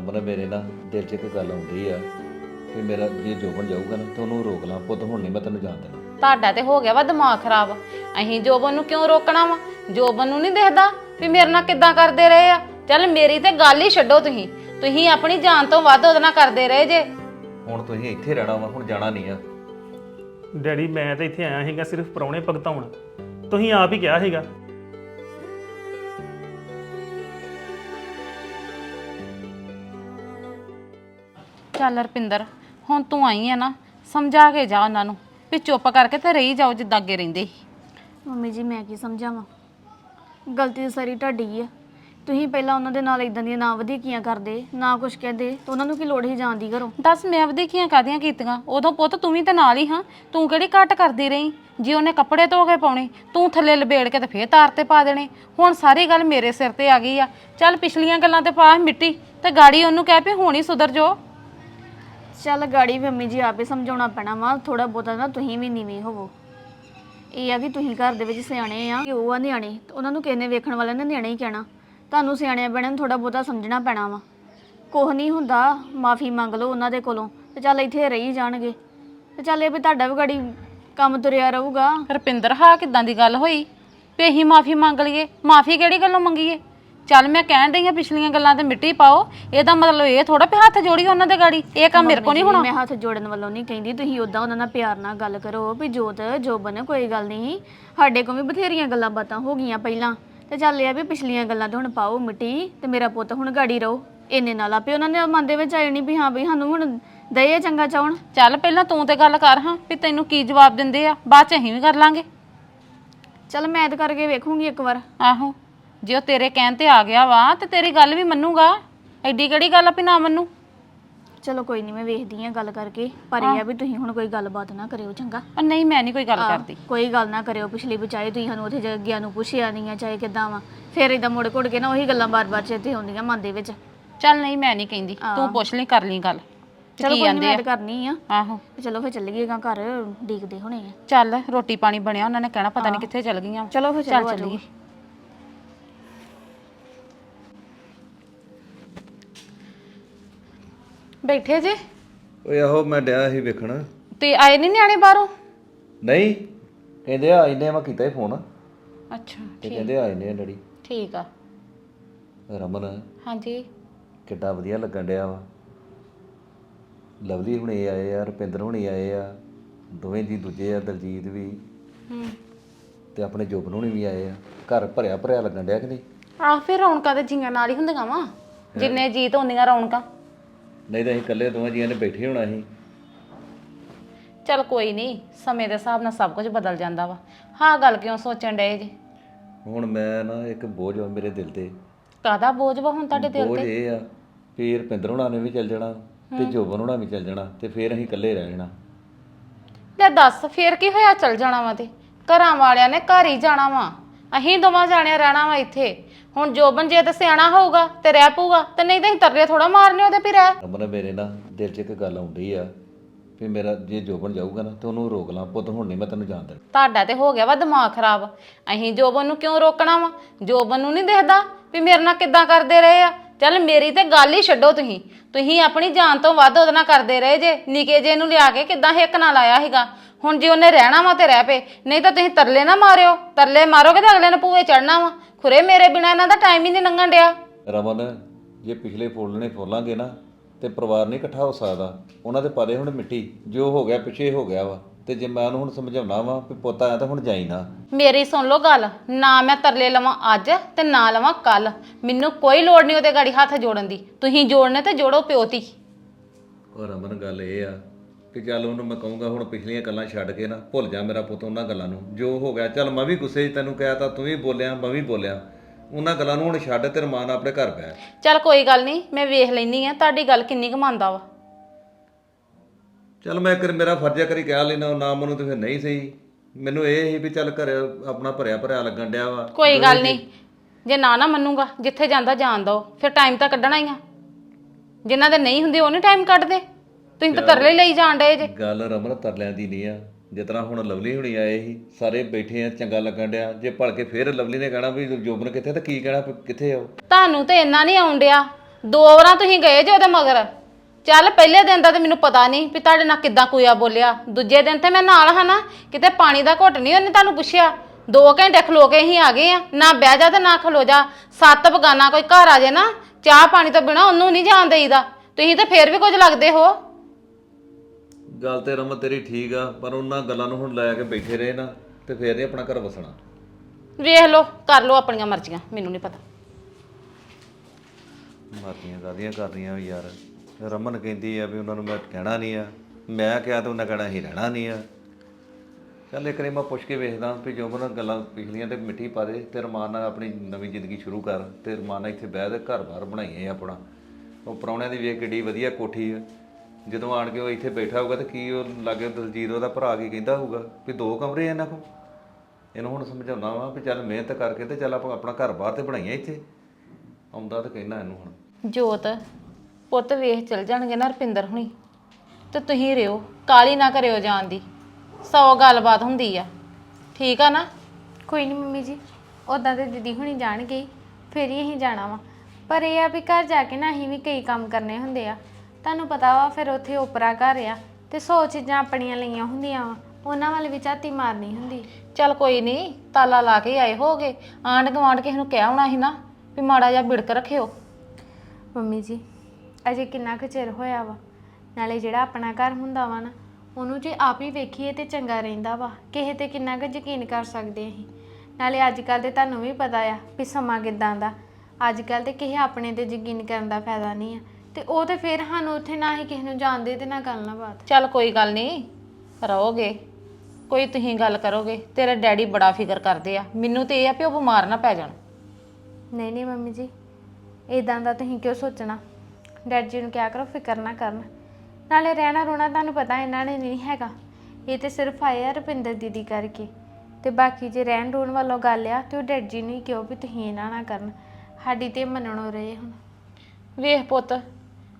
ਮਨ ਮੇਰੇ ਨਾ ਦਿਲ 'ਚ ਇੱਕ ਗੱਲ ਆਉਂਦੀ ਆ ਕਿ ਮੇਰਾ ਜੇ ਜੋਬਨ ਜਾਊਗਾ ਨਾ ਤੇ ਉਹਨੂੰ ਰੋਕ ਲਾਂ। ਪੁੱਤ ਹੁਣ ਨਹੀਂ ਮੈਂ ਤੈਨੂੰ ਜਾਣ ਦੇਣਾ। ਤੁਹਾਡਾ ਤੇ ਹੋ ਗਿਆ ਵਾ ਦਿਮਾਗ ਖਰਾਬ। ਅਹੀਂ ਜੋਬਨ ਨੂੰ ਕਿਉਂ ਰੋਕਣਾ ਵਾ? ਜੋਬਨ ਨੂੰ ਨਹੀਂ ਦੇਖਦਾ ਵੀ ਮੇਰੇ ਨਾਲ ਕਿੱਦਾਂ ਕਰਦੇ ਰਹੇ ਆ। ਚੱਲ ਮੇਰੀ ਤੇ ਗੱਲ ਹੀ ਛੱਡੋ ਤੁਸੀਂ। ਤੁਸੀਂ ਆਪਣੀ ਜਾਨ ਤੋਂ ਵੱਧ ਉਹਦੇ ਨਾਲ ਕਰਦੇ ਰਹੇ ਜੇ। ਹੁਣ ਤੁਸੀਂ ਇੱਥੇ ਰਹਿਣਾ ਵਾ ਹੁਣ ਜਾਣਾ ਨਹੀਂ ਆ। ਡੈਡੀ ਮੈਂ ਤਾਂ ਇੱਥੇ ਆਇਆ ਸੀਗਾ ਸਿਰਫ ਪਰੌਣੇ ਭਗਤਾਉਣ। ਤੁਸੀਂ ਆਪ ਹੀ ਕਿਹਾ ਸੀਗਾ ਚੱਲ ਰਪਿੰਦਰ ਹੁਣ ਤੂੰ ਆਈ ਆ ਨਾ ਸਮਝਾ ਕੇ ਜਾ ਉਹਨਾਂ ਨੂੰ ਵੀ ਚੁੱਪ ਕਰਕੇ ਤੇ ਰਹੀ ਜਾਓ ਜਿੱਦਾਂ ਅੱਗੇ ਰਹਿੰਦੇ ਸੀ। ਮੰਮੀ ਜੀ ਮੈਂ ਕੀ ਸਮਝਾਵਾਂ? ਗਲਤੀ ਤਾਂ ਸਾਰੀ ਤੁਹਾਡੀ ਆ। ਤੁਸੀਂ ਪਹਿਲਾਂ ਉਹਨਾਂ ਦੇ ਨਾਲ ਇਦਾਂ ਦੀਆਂ ਨਾ ਵਧੀਕੀਆਂ ਕਰਦੇ ਨਾ ਕੁਝ ਕਹਿੰਦੇ ਤਾਂ ਉਹਨਾਂ ਨੂੰ ਕੀ ਲੋੜ ਹੀ ਜਾਣ ਦੀ ਘਰੋਂ? ਦੱਸ ਮੈਂ ਵਧੀਕੀਆਂ ਕਾਦੀਆਂ ਕੀਤੀਆਂ? ਉਦੋਂ ਪੁੱਤ ਤੂੰ ਵੀ ਤੇ ਨਾਲ ਹੀ ਹਾਂ। ਤੂੰ ਕਿਹੜੀ ਘੱਟ ਕਰਦੀ ਰਹੀ? ਜੇ ਉਹਨੇ ਕੱਪੜੇ ਧੋ ਕੇ ਪਾਉਣੇ ਤੂੰ ਥੱਲੇ ਲਬੇੜ ਕੇ ਤੇ ਫੇਰ ਤਾਰ ਤੇ ਪਾ ਦੇਣੇ। ਹੁਣ ਸਾਰੀ ਗੱਲ ਮੇਰੇ ਸਿਰ ਤੇ ਆ ਗਈ ਆ। ਚੱਲ ਪਿਛਲੀਆਂ ਗੱਲਾਂ ਤੇ ਪਾ ਮਿੱਟੀ ਤੇ ਗਾੜੀ ਉਹਨੂੰ ਕਹਿ ਵੀ ਹੁਣ ਹੀ ਸੁਧਰ ਜੋ ਚੱਲ ਗਾੜੀ ਵੀ ਮੰਮੀ ਜੀ ਆਪੇ ਸਮਝਾਉਣਾ ਪੈਣਾ ਵਾ ਥੋੜਾ ਬਹੁਤਾ ਨਾ ਤੁਸੀਂ ਵੀ ਨੀਵੇਂ ਹੋਵੋ। ਇਹ ਆ ਕਿ ਤੁਸੀਂ ਘਰ ਦੇ ਵਿੱਚ ਸਿਆਣੇ ਆ, ਕਿ ਉਹ ਆ ਨਿਆਣੇ, ਤੇ ਉਹਨਾਂ ਨੂੰ ਕਿਸੇ ਨੇ ਵੇਖਣ ਵਾਲਿਆਂ ਨੇ ਨਿਆਣੇ ਹੀ ਕਹਿਣਾ। ਤੁਹਾਨੂੰ ਸਿਆਣਿਆਂ ਬਣੇ ਨੂੰ ਥੋੜਾ ਬਹੁਤਾ ਸਮਝਣਾ ਪੈਣਾ ਵਾ। ਕੁਛ ਨਹੀਂ ਹੁੰਦਾ, ਮਾਫੀ ਮੰਗ ਲਓ ਉਹਨਾਂ ਦੇ ਕੋਲੋਂ, ਤੇ ਚੱਲ ਇੱਥੇ ਰਹੀ ਜਾਣਗੇ। ਤੇ ਚੱਲ ਇਹ ਵੀ ਤੁਹਾਡਾ ਵੀ ਗਾੜੀ ਕੰਮ ਤੁਰਿਆ ਰਹੂਗਾ। ਰਪਿੰਦਰ, ਹਾਂ ਕਿਦਾਂ ਦੀ ਗੱਲ ਹੋਈ? ਵੀ ਅਸੀਂ ਮਾਫੀ ਮੰਗ ਲਈਏ, ਮਾਫੀ ਕਿਹੜੀ ਗੱਲੋਂ ਮੰਗੀਏ? ਚੱਲ ਮੈਂ ਕਹਿਣ ਡਈ ਆ ਪਿਛਲੀਆਂ ਗੱਲਾਂ ਤੇ ਮਿੱਟੀ ਪਾਓ। ਇਹਦਾ ਮਤਲਬ ਇਹ ਥੋੜਾ ਵੀ ਹੱਥ ਜੋੜੀ ਉਹਨਾਂ ਦੇ ਗਾੜੀ। ਇਹ ਕੰਮ ਮੇਰੇ ਕੋ ਨਹੀਂ ਹੋਣਾ। ਮੈਂ ਹੱਥ ਜੋੜਨ ਵੱਲੋਂ ਨਹੀਂ ਕਹਿੰਦੀ। ਤੁਸੀਂ ਉਦਾਂ ਉਹਨਾਂ ਨਾਲ ਪਿਆਰ ਨਾਲ ਗੱਲ ਕਰੋ ਵੀ ਜੋਤ ਜੋਬਨ ਕੋਈ ਗੱਲ ਨਹੀਂ। ਸਾਡੇ ਕੋਲ ਵੀ ਬਥੇਰੀਆਂ ਗੱਲਾਂ ਬਾਤਾਂ ਹੋ ਗਈਆਂ ਪਹਿਲਾਂ। ਤੇ ਚੱਲ ਇਹ ਆ ਵੀ ਪਿਛਲੀਆਂ ਗੱਲਾਂ ਤੇ ਹੁਣ ਪਾਓ ਮਿੱਟੀ ਤੇ ਮੇਰਾ ਪੁੱਤ ਹੁਣ ਗਾੜੀ ਰਹੋ। ਇੰਨੇ ਨਾਲ ਆਪੇ ਉਹਨਾਂ ਦੇ ਮਨ ਦੇ ਵਿੱਚ ਆਈ ਨਹੀਂ ਵੀ ਹਾਂ ਵੀ ਸਾਨੂੰ ਹੁਣ ਦਏ ਚੰਗਾ ਚਾਹਣ ਚੱਲ ਪਹਿਲਾਂ ਤੂੰ ਤੇ ਗੱਲ ਕਰ ਹਾਂ ਵੀ ਤੈਨੂੰ ਕੀ ਜਵਾਬ ਦਿੰਦੇ ਆ। ਬਾਅਦ ਚ ਅਸੀਂ ਵੀ ਕਰ ਲਾਂਗੇ। ਚੱਲ ਮੈਂ ਤਾਂ ਕਰਕੇ ਵੇਖੂੰਗੀ ਇੱਕ ਵਾਰ। ਆਹੋ। ਜੇ ਉਹ ਤੇਰੇ ਕਹਿਣ ਤੇ ਆ ਗਿਆ ਵਾ ਤੇ ਤੇਰੀ ਗੱਲ ਵੀ ਮੰਨੂਗਾ। ਐਡੀ ਕਿਹੜੀ ਗੱਲ ਆ ਵੀ ਨਾ ਮੰਨੂ? ਚਲੋ ਕੋਈ ਨਹੀਂ ਮੈਂ ਵੇਖਦੀ ਆ ਗੱਲ ਕਰਕੇ। ਪਰ ਇਹ ਆ ਵੀ ਤੁਸੀਂ ਹੁਣ ਕੋਈ ਗੱਲਬਾਤ ਨਾ ਕਰਿਓ ਚੰਗਾ? ਉਹ ਨਹੀਂ ਮੈਂ ਨਹੀਂ ਕੋਈ ਗੱਲ ਆਹ, ਕਰਦੀ। ਕੋਈ ਗੱਲ ਨਾ ਕਰਿਓ ਪਿਛਲੀ ਬਚਾਏ ਤੁਸੀਂ ਸਾਨੂੰ ਉੱਥੇ ਜੱਗਿਆ ਨੂੰ ਪੁੱਛਿਆ ਨਹੀਂ ਆ ਚਾਹੇ ਕਿਦਾਂ ਵਾ। ਫਿਰ ਇਦਾਂ ਮੁੜ ਘੁੜ ਕੇ ਨਾ ਉਹੀ ਗੱਲਾਂ ਬਾਰ-ਬਾਰ ਚੇਤੇ ਆਉਂਦੀਆਂ ਮਨ ਦੇ ਵਿੱਚ। ਚੱਲ ਨਹੀਂ ਮੈਂ ਨਹੀਂ ਕਹਿੰਦੀ। ਤੂੰ ਪੁੱਛ ਲਈ ਕਰ ਲਈ ਗੱਲ। ਤੇ ਚਲੋ ਕੀ ਕੋਈ ਆਂਦੇ ਨਹੀਂ ਆ? ਮੈਂ ਤਾਂ ਕਰਨੀ ਆ। ਆਹੋ। ਤੇ ਚਲੋ ਫਿਰ ਚੱਲੀਏਗਾ ਘਰ ਡੀਕਦੇ ਹੋਣੇ ਆ। ਚੱਲ ਰੋਟੀ ਪਾਣੀ ਬਣਿਆ ਉਹਨਾਂ ਨੇ ਕਹਿਣਾ ਪਤਾ ਨਹੀਂ ਕਿੱਥੇ ਚਲ ਗਈਆਂ। ਚਲੋ ਫਿਰ ਚੱਲ ਚੱਲੀਏ। ਬੈਠੇ ਜੇ? ਓਏ ਆਹੋ ਮੈਂ ਡਿਆ ਸੀ ਵੇਖਣ। ਤੇ ਆਏ ਨਹੀਂ ਨਿਆਣੇ ਬਾਹਰੋਂ? ਨਹੀਂ ਕਹਿੰਦੇ ਆ ਇੰਨੇ ਮੈਂ ਕੀਤਾ ਹੀ ਫੋਨ। ਅੱਛਾ ਤੇ ਕਹਿੰਦੇ ਆ ਇੰਨੇ ਡੈਡੀ। ਠੀਕ ਆ। ਰਮਨ ਹਾਂਜੀ। ਕਿੱਡਾ ਵਧੀਆ ਲੱਗਣ ਡਿਆ ਵਾ। ਲਵਲੀ ਹੁਣੇ ਆਏ ਆ ਰੁਪਿੰਦਰ ਹੁਣੇ ਆਏ ਆ ਦੋਵੇਂ ਜੀ ਦੂਜੇ ਆ ਦਲਜੀਤ ਵੀ। ਹੂੰ। ਤੇ ਆਪਣੇ ਜੋਬਨ ਹੁਣੇ ਵੀ ਆਏ ਆ। ਘਰ ਭਰਿਆ ਭਰਿਆ ਲੱਗਣ ਡਿਆ ਕਿ ਨਹੀਂ? ਆ ਫਿਰ ਰੌਣਕਾਂ ਤੇ ਜੀਆਂ ਨਾਲ ਹੀ ਹੁੰਦੀਆਂ ਵਾ। ਜਿੰਨੇ ਜੀਤ ਹੁੰਦੀਆਂ ਰੌਣਕਾਂ। ਨਹੀਂ ਤਾਂ ਅਸੀਂ ਇਕੱਲੇ ਦੋਵਾਂ ਜੀਆਂ ਨੇ ਬੈਠੇ ਹੋਣਾ ਸੀ। ਚੱਲ ਕੋਈ ਨਹੀਂ ਸਮੇਂ ਦੇ ਹਿਸਾਬ ਨਾਲ ਸਭ ਕੁਝ ਬਦਲ ਜਾਂਦਾ ਵਾ। ਹਾਂ ਗੱਲ ਕਿਉਂ ਸੋਚਣ ਡਏ ਜੀ? ਹੁਣ ਮੈਂ ਨਾ ਇੱਕ ਬੋਝ ਆ ਮੇਰੇ ਦਿਲ ਤੇ। ਕਾਦਾ ਬੋਝ ਵਾ ਹੁਣ ਤੁਹਾਡੇ ਦਿਲ ਬੋਝ ਤੇ? ਇਹ ਆ ਵੀ ਰੁਪਿੰਦਰ ਹੁਣਾਂ ਨੇ ਵੀ ਚੱਲ ਜਾਣਾ ਤੇ ਜੋਬਨ ਹੁਣਾਂ ਵੀ ਚੱਲ ਜਾਣਾ ਤੇ ਫੇਰ ਅਸੀਂ ਇਕੱਲੇ ਰਹਿ ਜਾਣਾ। ਲੈ ਦੱਸ ਫੇਰ ਕੀ ਹੋਇਆ ਚੱਲ ਜਾਣਾ ਵਾ ਤੇ? ਘਰਾਂ ਵਾਲਿਆਂ ਨੇ ਘਰ ਹੀ ਜਾਣਾ ਵਾ। ਅਸੀਂ ਦੋਵਾਂ ਜਾਣਿਆ ਰਹਿਣਾ ਵਾ ਇੱਥੇ। ਹੁਣ ਜੋਬਨ ਜੇ ਤੇ ਸਿਆਣਾ ਹੋਊਗਾ ਤੇ ਰਹਿ ਪਊਗਾ ਤੇ ਨਹੀਂ ਤਾਂ ਅਸੀਂ ਤਰਲੇ ਥੋੜਾ ਮਾਰਨੇ ਉਹਦੇ ਵੀ ਰਹਿ। ਰਮਨ ਮੇਰੇ ਨਾ ਦਿਲ 'ਚ ਇੱਕ ਗੱਲ ਆਉਂਦੀ ਆ ਵੀ ਮੇਰਾ ਜੇ ਜੋਬਨ ਜਾਊਗਾ ਨਾ ਤੇ ਉਹਨੂੰ ਰੋਕ ਲਾਂ। ਪੁੱਤ ਹੁਣ ਨਹੀਂ ਮੈਂ ਤੈਨੂੰ ਜਾਣ ਦੇਣਾ। ਤੁਹਾਡਾ ਤੇ ਹੋ ਗਿਆ ਵਾ ਦਿਮਾਗ ਖਰਾਬ। ਅਸੀਂ ਜੋਬਨ ਨੂੰ ਕਿਉਂ ਰੋਕਣਾ ਵਾ? ਜੋਬਨ ਨੂੰ ਨਹੀਂ ਦੇਖਦਾ ਵੀ ਮੇਰੇ ਨਾਲ ਕਿੱਦਾਂ ਕਰਦੇ ਰਹੇ ਆ। ਚੱਲ ਮੇਰੀ ਤੇ ਗੱਲ ਹੀ ਛੱਡੋ ਤੁਸੀਂ। ਤੁਸੀਂ ਆਪਣੀ ਜਾਨ ਤੋਂ ਵੱਧ ਉਹਦੇ ਨਾਲ ਕਰਦੇ ਰਹੇ ਜੇ। ਨਿੱਕੇ ਜੇ ਨੂੰ ਲਿਆ ਕੇ ਕਿੱਦਾਂ ਹਿੱਕ ਨਾਲ ਆਇਆ ਸੀਗਾ। ਹੁਣ ਜੇ ਉਹਨੇ ਰਹਿਣਾ ਵਾ ਤੇ ਰਹਿ ਪਏ। ਨਹੀਂ ਤਾਂ ਤੁਸੀਂ ਤਰਲੇ ਨਾ ਮਾਰਿਓ। ਤਰਲੇ ਮਾਰੋਗੇ ਤੇ ਅਗਲੇ ਨੂੰ ਪੂਏ ਚੜਨਾ ਵਾ। ਖੁਰੇ ਮੇਰੇ ਬਿਨਾ ਇਹਨਾਂ ਦਾ ਟਾਈਮ ਹੀ ਨਹੀਂ ਲੰਘਣ ਡਿਆ। ਰਮਨ, ਜੇ ਪਿਛਲੇ ਫੋਲਣੇ ਫੋਲਾਂਗੇ ਨਾ ਤੇ ਪਰਿਵਾਰ ਨਹੀਂ ਇਕੱਠਾ ਹੋ ਸਕਦਾ। ਉਹਨਾਂ ਦੇ ਪਾਦੇ ਹੁਣ ਮਿੱਟੀ ਜੋ ਹੋ ਗਿਆ, ਪਿਛੇ ਹੋ ਗਿਆ ਵਾ। ਤੇ ਜੇ ਮੈਂ ਉਹਨੂੰ ਹੁਣ ਸਮਝਾਉਣਾ ਵਾ ਵੀ ਪੁੱਤ ਆਇਆ ਤਾਂ ਹੁਣ ਜਾਈ ਨਾ। ਮੇਰੀ ਸੁਣ ਲਓ ਗੱਲ ਨਾ ਮੈਂ ਤਰਲੇ ਲਵਾਂ ਅੱਜ ਤੇ ਨਾ ਲਵਾਂ ਕੱਲ ਮੈਨੂੰ ਕੋਈ ਲੋੜ ਨਹੀਂ ਉਹਦੇ ਗਾੜੀ ਹੱਥ ਜੋੜਨ ਦੀ। ਤੁਸੀਂ ਜੋੜਨੇ ਤੇ ਜੋੜੋ ਪਿਓਤੀ ਉਹ ਰਮਨ ਗੱਲ ਇਹ ਆ ਕਿ ਚੱਲ ਉਹਨੂੰ ਮੈਂ ਕਹੂੰਗਾ ਹੁਣ ਪਿਛਲੀਆਂ ਗੱਲਾਂ ਛੱਡ ਕੇ ਨਾ ਭੁੱਲ ਜਾ ਮੇਰਾ ਪੁੱਤ ਉਹਨਾਂ ਗੱਲਾਂ ਨੂੰ। ਜੋ ਹੋ ਗਿਆ ਚੱਲ ਮੈਂ ਵੀ ਗੁੱਸੇ 'ਚ ਤੈਨੂੰ ਕਿਹਾ ਤਾਂ ਤੂੰ ਵੀ ਬੋਲਿਆ ਮੈਂ ਵੀ ਬੋਲਿਆ। ਉਹਨਾਂ ਗੱਲਾਂ ਨੂੰ ਹੁਣ ਛੱਡ ਤੇ ਰਮਾਨ ਆਪਣੇ ਘਰ ਬੈ ਚੱਲ ਕੋਈ ਗੱਲ ਨਹੀਂ ਮੈਂ ਵੇਖ ਲੈਣੀ ਆ ਤੁਹਾਡੀ ਗੱਲ ਕਿੰਨੀ ਕੁ ਮੰਨਦਾ ਵਾ। ਚੱਲ ਮੈਂ ਕਰ ਮੇਰਾ ਫਰਜ਼ ਕਰੀ ਕਹਿ ਲੈਣਾ ਨਾ ਮੈਨੂੰ ਤੇ ਫਿਰ ਨਹੀਂ ਸਹੀ। ਮੈਨੂੰ ਇਹ ਸੀ ਵੀ ਚੱਲ ਘਰ ਆਪਣਾ ਭਰਿਆ ਭਰਿਆ ਲੱਗਣ ਡਿਆ ਵਾ। ਕੋਈ ਗੱਲ ਨਹੀਂ। ਜੇ ਨਾ ਨਾ ਮੰਨੂਗਾ ਜਿੱਥੇ ਜਾਂਦਾ ਜਾਣ ਦੋ। ਫਿਰ ਟਾਈਮ ਤਾਂ ਕੱਢਣਾ ਹੀ ਆ। ਜਿਨ੍ਹਾਂ ਦੇ ਨਹੀਂ ਹੁੰਦੇ ਉਹ ਨਹੀਂ ਟਾਈਮ ਕੱਢਦੇ। ਤੁਸੀਂ ਤਾਂ ਤਰਲੇ ਹੀ ਲਈ ਜਾਣ ਡਏ ਜੇ। ਗੱਲ ਰਮਨ ਤਰਲਿਆਂ ਦੀ ਨਹੀਂ ਆ। ਜਿਤਨਾ ਹੁਣ ਲਵਲੀ ਹੁਣੀ ਆਏ ਸੀ ਸਾਰੇ ਬੈਠੇ ਆ ਚੰਗਾ ਲੱਗਣ ਡਿਆ। ਜੇ ਭਲ ਕੇ ਫੇਰ ਲਵਲੀ ਨੇ ਕਹਿਣਾ ਵੀ ਜੋਬਨ ਕਿੱਥੇ ਤੇ ਕੀ ਕਹਿਣਾ ਵੀ ਕਿੱਥੇ ਆ ਉਹ? ਤੁਹਾਨੂੰ ਤੇ ਇੰਨਾ ਨਹੀਂ ਆਉਣ ਡਿਆ। ਦੋ ਵਾਰਾਂ ਤੁਸੀਂ ਗਏ ਜੇ ਉਹਦੇ ਮਗਰ। ਚੱਲ ਪਹਿਲੇ ਦਿਨ ਦਾ ਤੇ ਮੈਨੂੰ ਪਤਾ ਨਹੀਂ ਵੀ ਤੁਹਾਡੇ ਨਾਲ ਕਿੱਦਾਂ ਕੋਇਆ ਬੋਲਿਆ। ਦੂਜੇ ਦਿਨ ਤੇ ਮੈਂ ਨਾਲ ਹਾਂ ਨਾ ਕਿਤੇ ਪਾਣੀ ਦਾ ਘੁੱਟ ਨਹੀਂ ਉਹਨੇ ਤੁਹਾਨੂੰ ਪੁੱਛਿਆ। ਦੋ ਘੰਟੇ ਖਲੋ ਕੇ ਹੀ ਆ ਗਏ ਆ ਨਾ ਬਹਿ ਜਾ ਤੇ ਨਾ ਖਲੋ ਜਾ। ਸੱਤ ਬਗਾਨਾ ਕੋਈ ਘਰ ਆ ਜੇ ਨਾ ਚਾਹ ਪਾਣੀ ਤੋਂ ਬਿਨਾ ਉਹਨੂੰ ਨਹੀਂ ਜਾਣ ਦੇਈਦਾ। ਤੁਸੀਂ ਤਾਂ ਫੇਰ ਵੀ ਕੁਝ ਲੱਗਦੇ ਹੋ। ਗੱਲ ਤੇ ਰਮਨ ਤੇਰੀ ਠੀਕ ਆ ਪਰ ਉਹਨਾਂ ਗੱਲਾਂ ਨੂੰ ਹੁਣ ਲੈ ਕੇ ਬੈਠੇ ਰਹੇ ਨਾ ਤੇ ਫੇਰ ਨਹੀਂ ਆਪਣਾ ਘਰ ਵਸਣਾ। ਵੇਖ ਲਓ ਕਰ ਲਓ ਆਪਣੀਆਂ ਮਰਜ਼ੀਆਂ ਮੈਨੂੰ ਨਹੀਂ ਪਤਾ। ਮਾਤੀਆਂ ਕਾਦੀਆਂ ਕਰਦੀਆਂ ਵੀ ਯਾਰ। ਰਮਨ ਕਹਿੰਦੀ ਆ ਵੀ ਉਹਨਾਂ ਨੂੰ ਮੈਂ ਕਹਿਣਾ ਨਹੀਂ ਆ। ਮੈਂ ਕਿਹਾ ਤਾਂ ਉਹਨਾਂ ਕਹਿਣਾ ਹੀ ਰਹਿਣਾ ਨਹੀਂ ਆ। ਚੱਲ ਇੱਕ ਵਾਰੀ ਮੈਂ ਪੁੱਛ ਕੇ ਵੇਖਦਾ ਵੀ ਜੋ ਉਹਨਾਂ ਗੱਲਾਂ ਪਿਛਲੀਆਂ ਤੇ ਮਿੱਠੀ ਪਾ ਦੇ, ਤੇ ਰਮਾਨ ਨਾਲ ਆਪਣੀ ਨਵੀਂ ਜ਼ਿੰਦਗੀ ਸ਼ੁਰੂ ਕਰ, ਤੇ ਰਮਾਨ ਨਾਲ ਇੱਥੇ ਬਹਿ ਕੇ ਘਰ-ਬਾਰ ਬਣਾਈਏ ਆਪਣਾ। ਉਹ ਪ੍ਰਾਹੁਣਿਆਂ ਦੀ ਵੇਖ ਕਿੱਡੀ ਵਧੀਆ ਕੋਠੀ ਆ। ਜਦੋਂ ਆਣ ਕੇ ਉਹ ਇੱਥੇ ਬੈਠਾ ਹੋਊਗਾ ਤੇ ਕੀ ਉਹ ਲਾਗੇ ਦਲਜੀਤ, ਉਹਦਾ ਭਰਾ ਕੀ ਕਹਿੰਦਾ ਹੋਊਗਾ ਵੀ ਦੋ ਕਮਰੇ ਆ ਇਹਨਾਂ ਕੋਲ? ਇਹਨੂੰ ਹੁਣ ਸਮਝਾਉਣਾ ਵਾ ਵੀ ਚੱਲ ਮਿਹਨਤ ਕਰਕੇ ਤੇ ਚੱਲ ਆਪਾਂ ਆਪਣਾ ਘਰ-ਬਾਰ ਤੇ ਬਣਾਈਏ ਇੱਥੇ। ਆਉਂਦਾ ਤੇ ਕਹਿਣਾ ਇਹਨੂੰ ਹੁਣ। ਜੋਤ ਪੁੱਤ ਵੇਖ ਚਲ ਜਾਣਗੇ ਨਾ ਰਪਿੰਦਰ ਹੁਣੀ। ਤੇ ਤੁਸੀਂ ਰਿਓ ਕਾਲੀ ਨਾ ਕਰਿਓ ਜਾਣ ਦੀ। ਸੌ ਗੱਲਬਾਤ ਹੁੰਦੀ ਆ। ਠੀਕ ਆ ਨਾ? ਕੋਈ ਨਹੀਂ ਮੰਮੀ ਜੀ ਉਦਾਂ ਤੇ ਦੀਦੀ ਹੁਣੀ ਜਾਣਗੇ ਹੀ, ਫਿਰ ਹੀ ਅਸੀਂ ਜਾਣਾ ਵਾ। ਪਰ ਇਹ ਆ ਵੀ ਘਰ ਜਾ ਕੇ ਨਾ ਅਸੀਂ ਵੀ ਕਈ ਕੰਮ ਕਰਨੇ ਹੁੰਦੇ ਆ। ਤੁਹਾਨੂੰ ਪਤਾ ਵਾ ਫਿਰ ਉੱਥੇ ਓਪਰਾ ਘਰ ਆ ਤੇ ਸੌ ਚੀਜ਼ਾਂ ਆਪਣੀਆਂ ਲਈਆਂ ਹੁੰਦੀਆਂ ਵਾ। ਉਹਨਾਂ ਵੱਲ ਵੀ ਝਾਤੀ ਮਾਰਨੀ ਹੁੰਦੀ। ਚੱਲ ਕੋਈ ਨਹੀਂ ਤਾਲਾ ਲਾ ਕੇ ਆਏ ਹੋਗੇ। ਆਂਢ ਗੁਆਂਢ ਕਿਸੇ ਨੂੰ ਕਿਹਾ ਹੋਣਾ ਸੀ ਨਾ ਵੀ ਮਾੜਾ ਜਿਹਾ ਬਿੜਕ ਰੱਖਿਓ। ਮੰਮੀ ਜੀ ਅਜੇ ਕਿੰਨਾ ਕੁ ਚਿਰ ਹੋਇਆ ਵਾ? ਨਾਲੇ ਜਿਹੜਾ ਆਪਣਾ ਘਰ ਹੁੰਦਾ ਵਾ ਨਾ ਉਹਨੂੰ ਜੇ ਆਪ ਹੀ ਵੇਖੀਏ ਤੇ ਚੰਗਾ ਰਹਿੰਦਾ ਵਾ। ਕਿਸੇ ਤੇ ਕਿੰਨਾ ਕੁ ਯਕੀਨ ਕਰ ਸਕਦੇ ਅਸੀਂ। ਨਾਲੇ ਅੱਜ ਕੱਲ ਤੇ ਤੁਹਾਨੂੰ ਵੀ ਪਤਾ ਆ ਵੀ ਸਮਾਂ ਕਿਦਾਂ ਦਾ। ਅੱਜ ਕੱਲ ਤੇ ਕਿਸੇ ਆਪਣੇ ਤੇ ਯਕੀਨ ਕਰਨ ਦਾ ਫਾਇਦਾ ਨਹੀਂ ਆ। ਤੇ ਉਹ ਤੇ ਫਿਰ ਸਾਨੂੰ ਉੱਥੇ ਨਾ ਹੀ ਕਿਸੇ ਨੂੰ ਜਾਣਦੇ ਤੇ ਨਾ ਗੱਲ ਨਾ ਬਾਤ। ਚੱਲ ਕੋਈ ਗੱਲ ਨਹੀਂ ਰਹੋਗੇ ਕੋਈ ਤੁਸੀਂ ਗੱਲ ਕਰੋਗੇ ਤੇਰੇ ਡੈਡੀ ਬੜਾ ਫਿਕਰ ਕਰਦੇ ਆ। ਮੈਨੂੰ ਤੇ ਇਹ ਆ ਵੀ ਉਹ ਬਿਮਾਰ ਨਾ ਪੈ ਜਾਣ। ਨਹੀਂ ਨਹੀਂ ਮੰਮੀ ਜੀ ਇਦਾਂ ਦਾ ਤੁਸੀਂ ਕਿਉਂ ਸੋਚਣਾ? ਡੈਡ ਜੀ ਨੂੰ ਕਿਹਾ ਕਰੋ ਫਿਕਰ ਨਾ ਕਰਨ। ਨਾਲੇ ਰਹਿਣਾ ਰੋਣਾ ਤੁਹਾਨੂੰ ਪਤਾ ਇਹਨਾਂ ਨੇ ਨਹੀਂ ਹੈਗਾ। ਇਹ ਤੇ ਸਿਰਫ ਆਏ ਆ ਰੁਪਿੰਦਰ ਦੀਦੀ ਕਰਕੇ। ਤੇ ਬਾਕੀ ਜੇ ਰਹਿਣ ਰੋਣ ਵੱਲੋਂ ਗੱਲ ਆ ਤੇ ਉਹ ਡੈਡ ਜੀ ਨੂੰ ਹੀ ਕਿਉਂ ਵੀ ਤੁਸੀਂ ਇਹਨਾਂ ਨਾ ਕਰਨ। ਸਾਡੀ ਤੇ ਮੰਨਣੋਂ ਰਹੇ ਹੁਣ। ਵੇਖ ਪੁੱਤ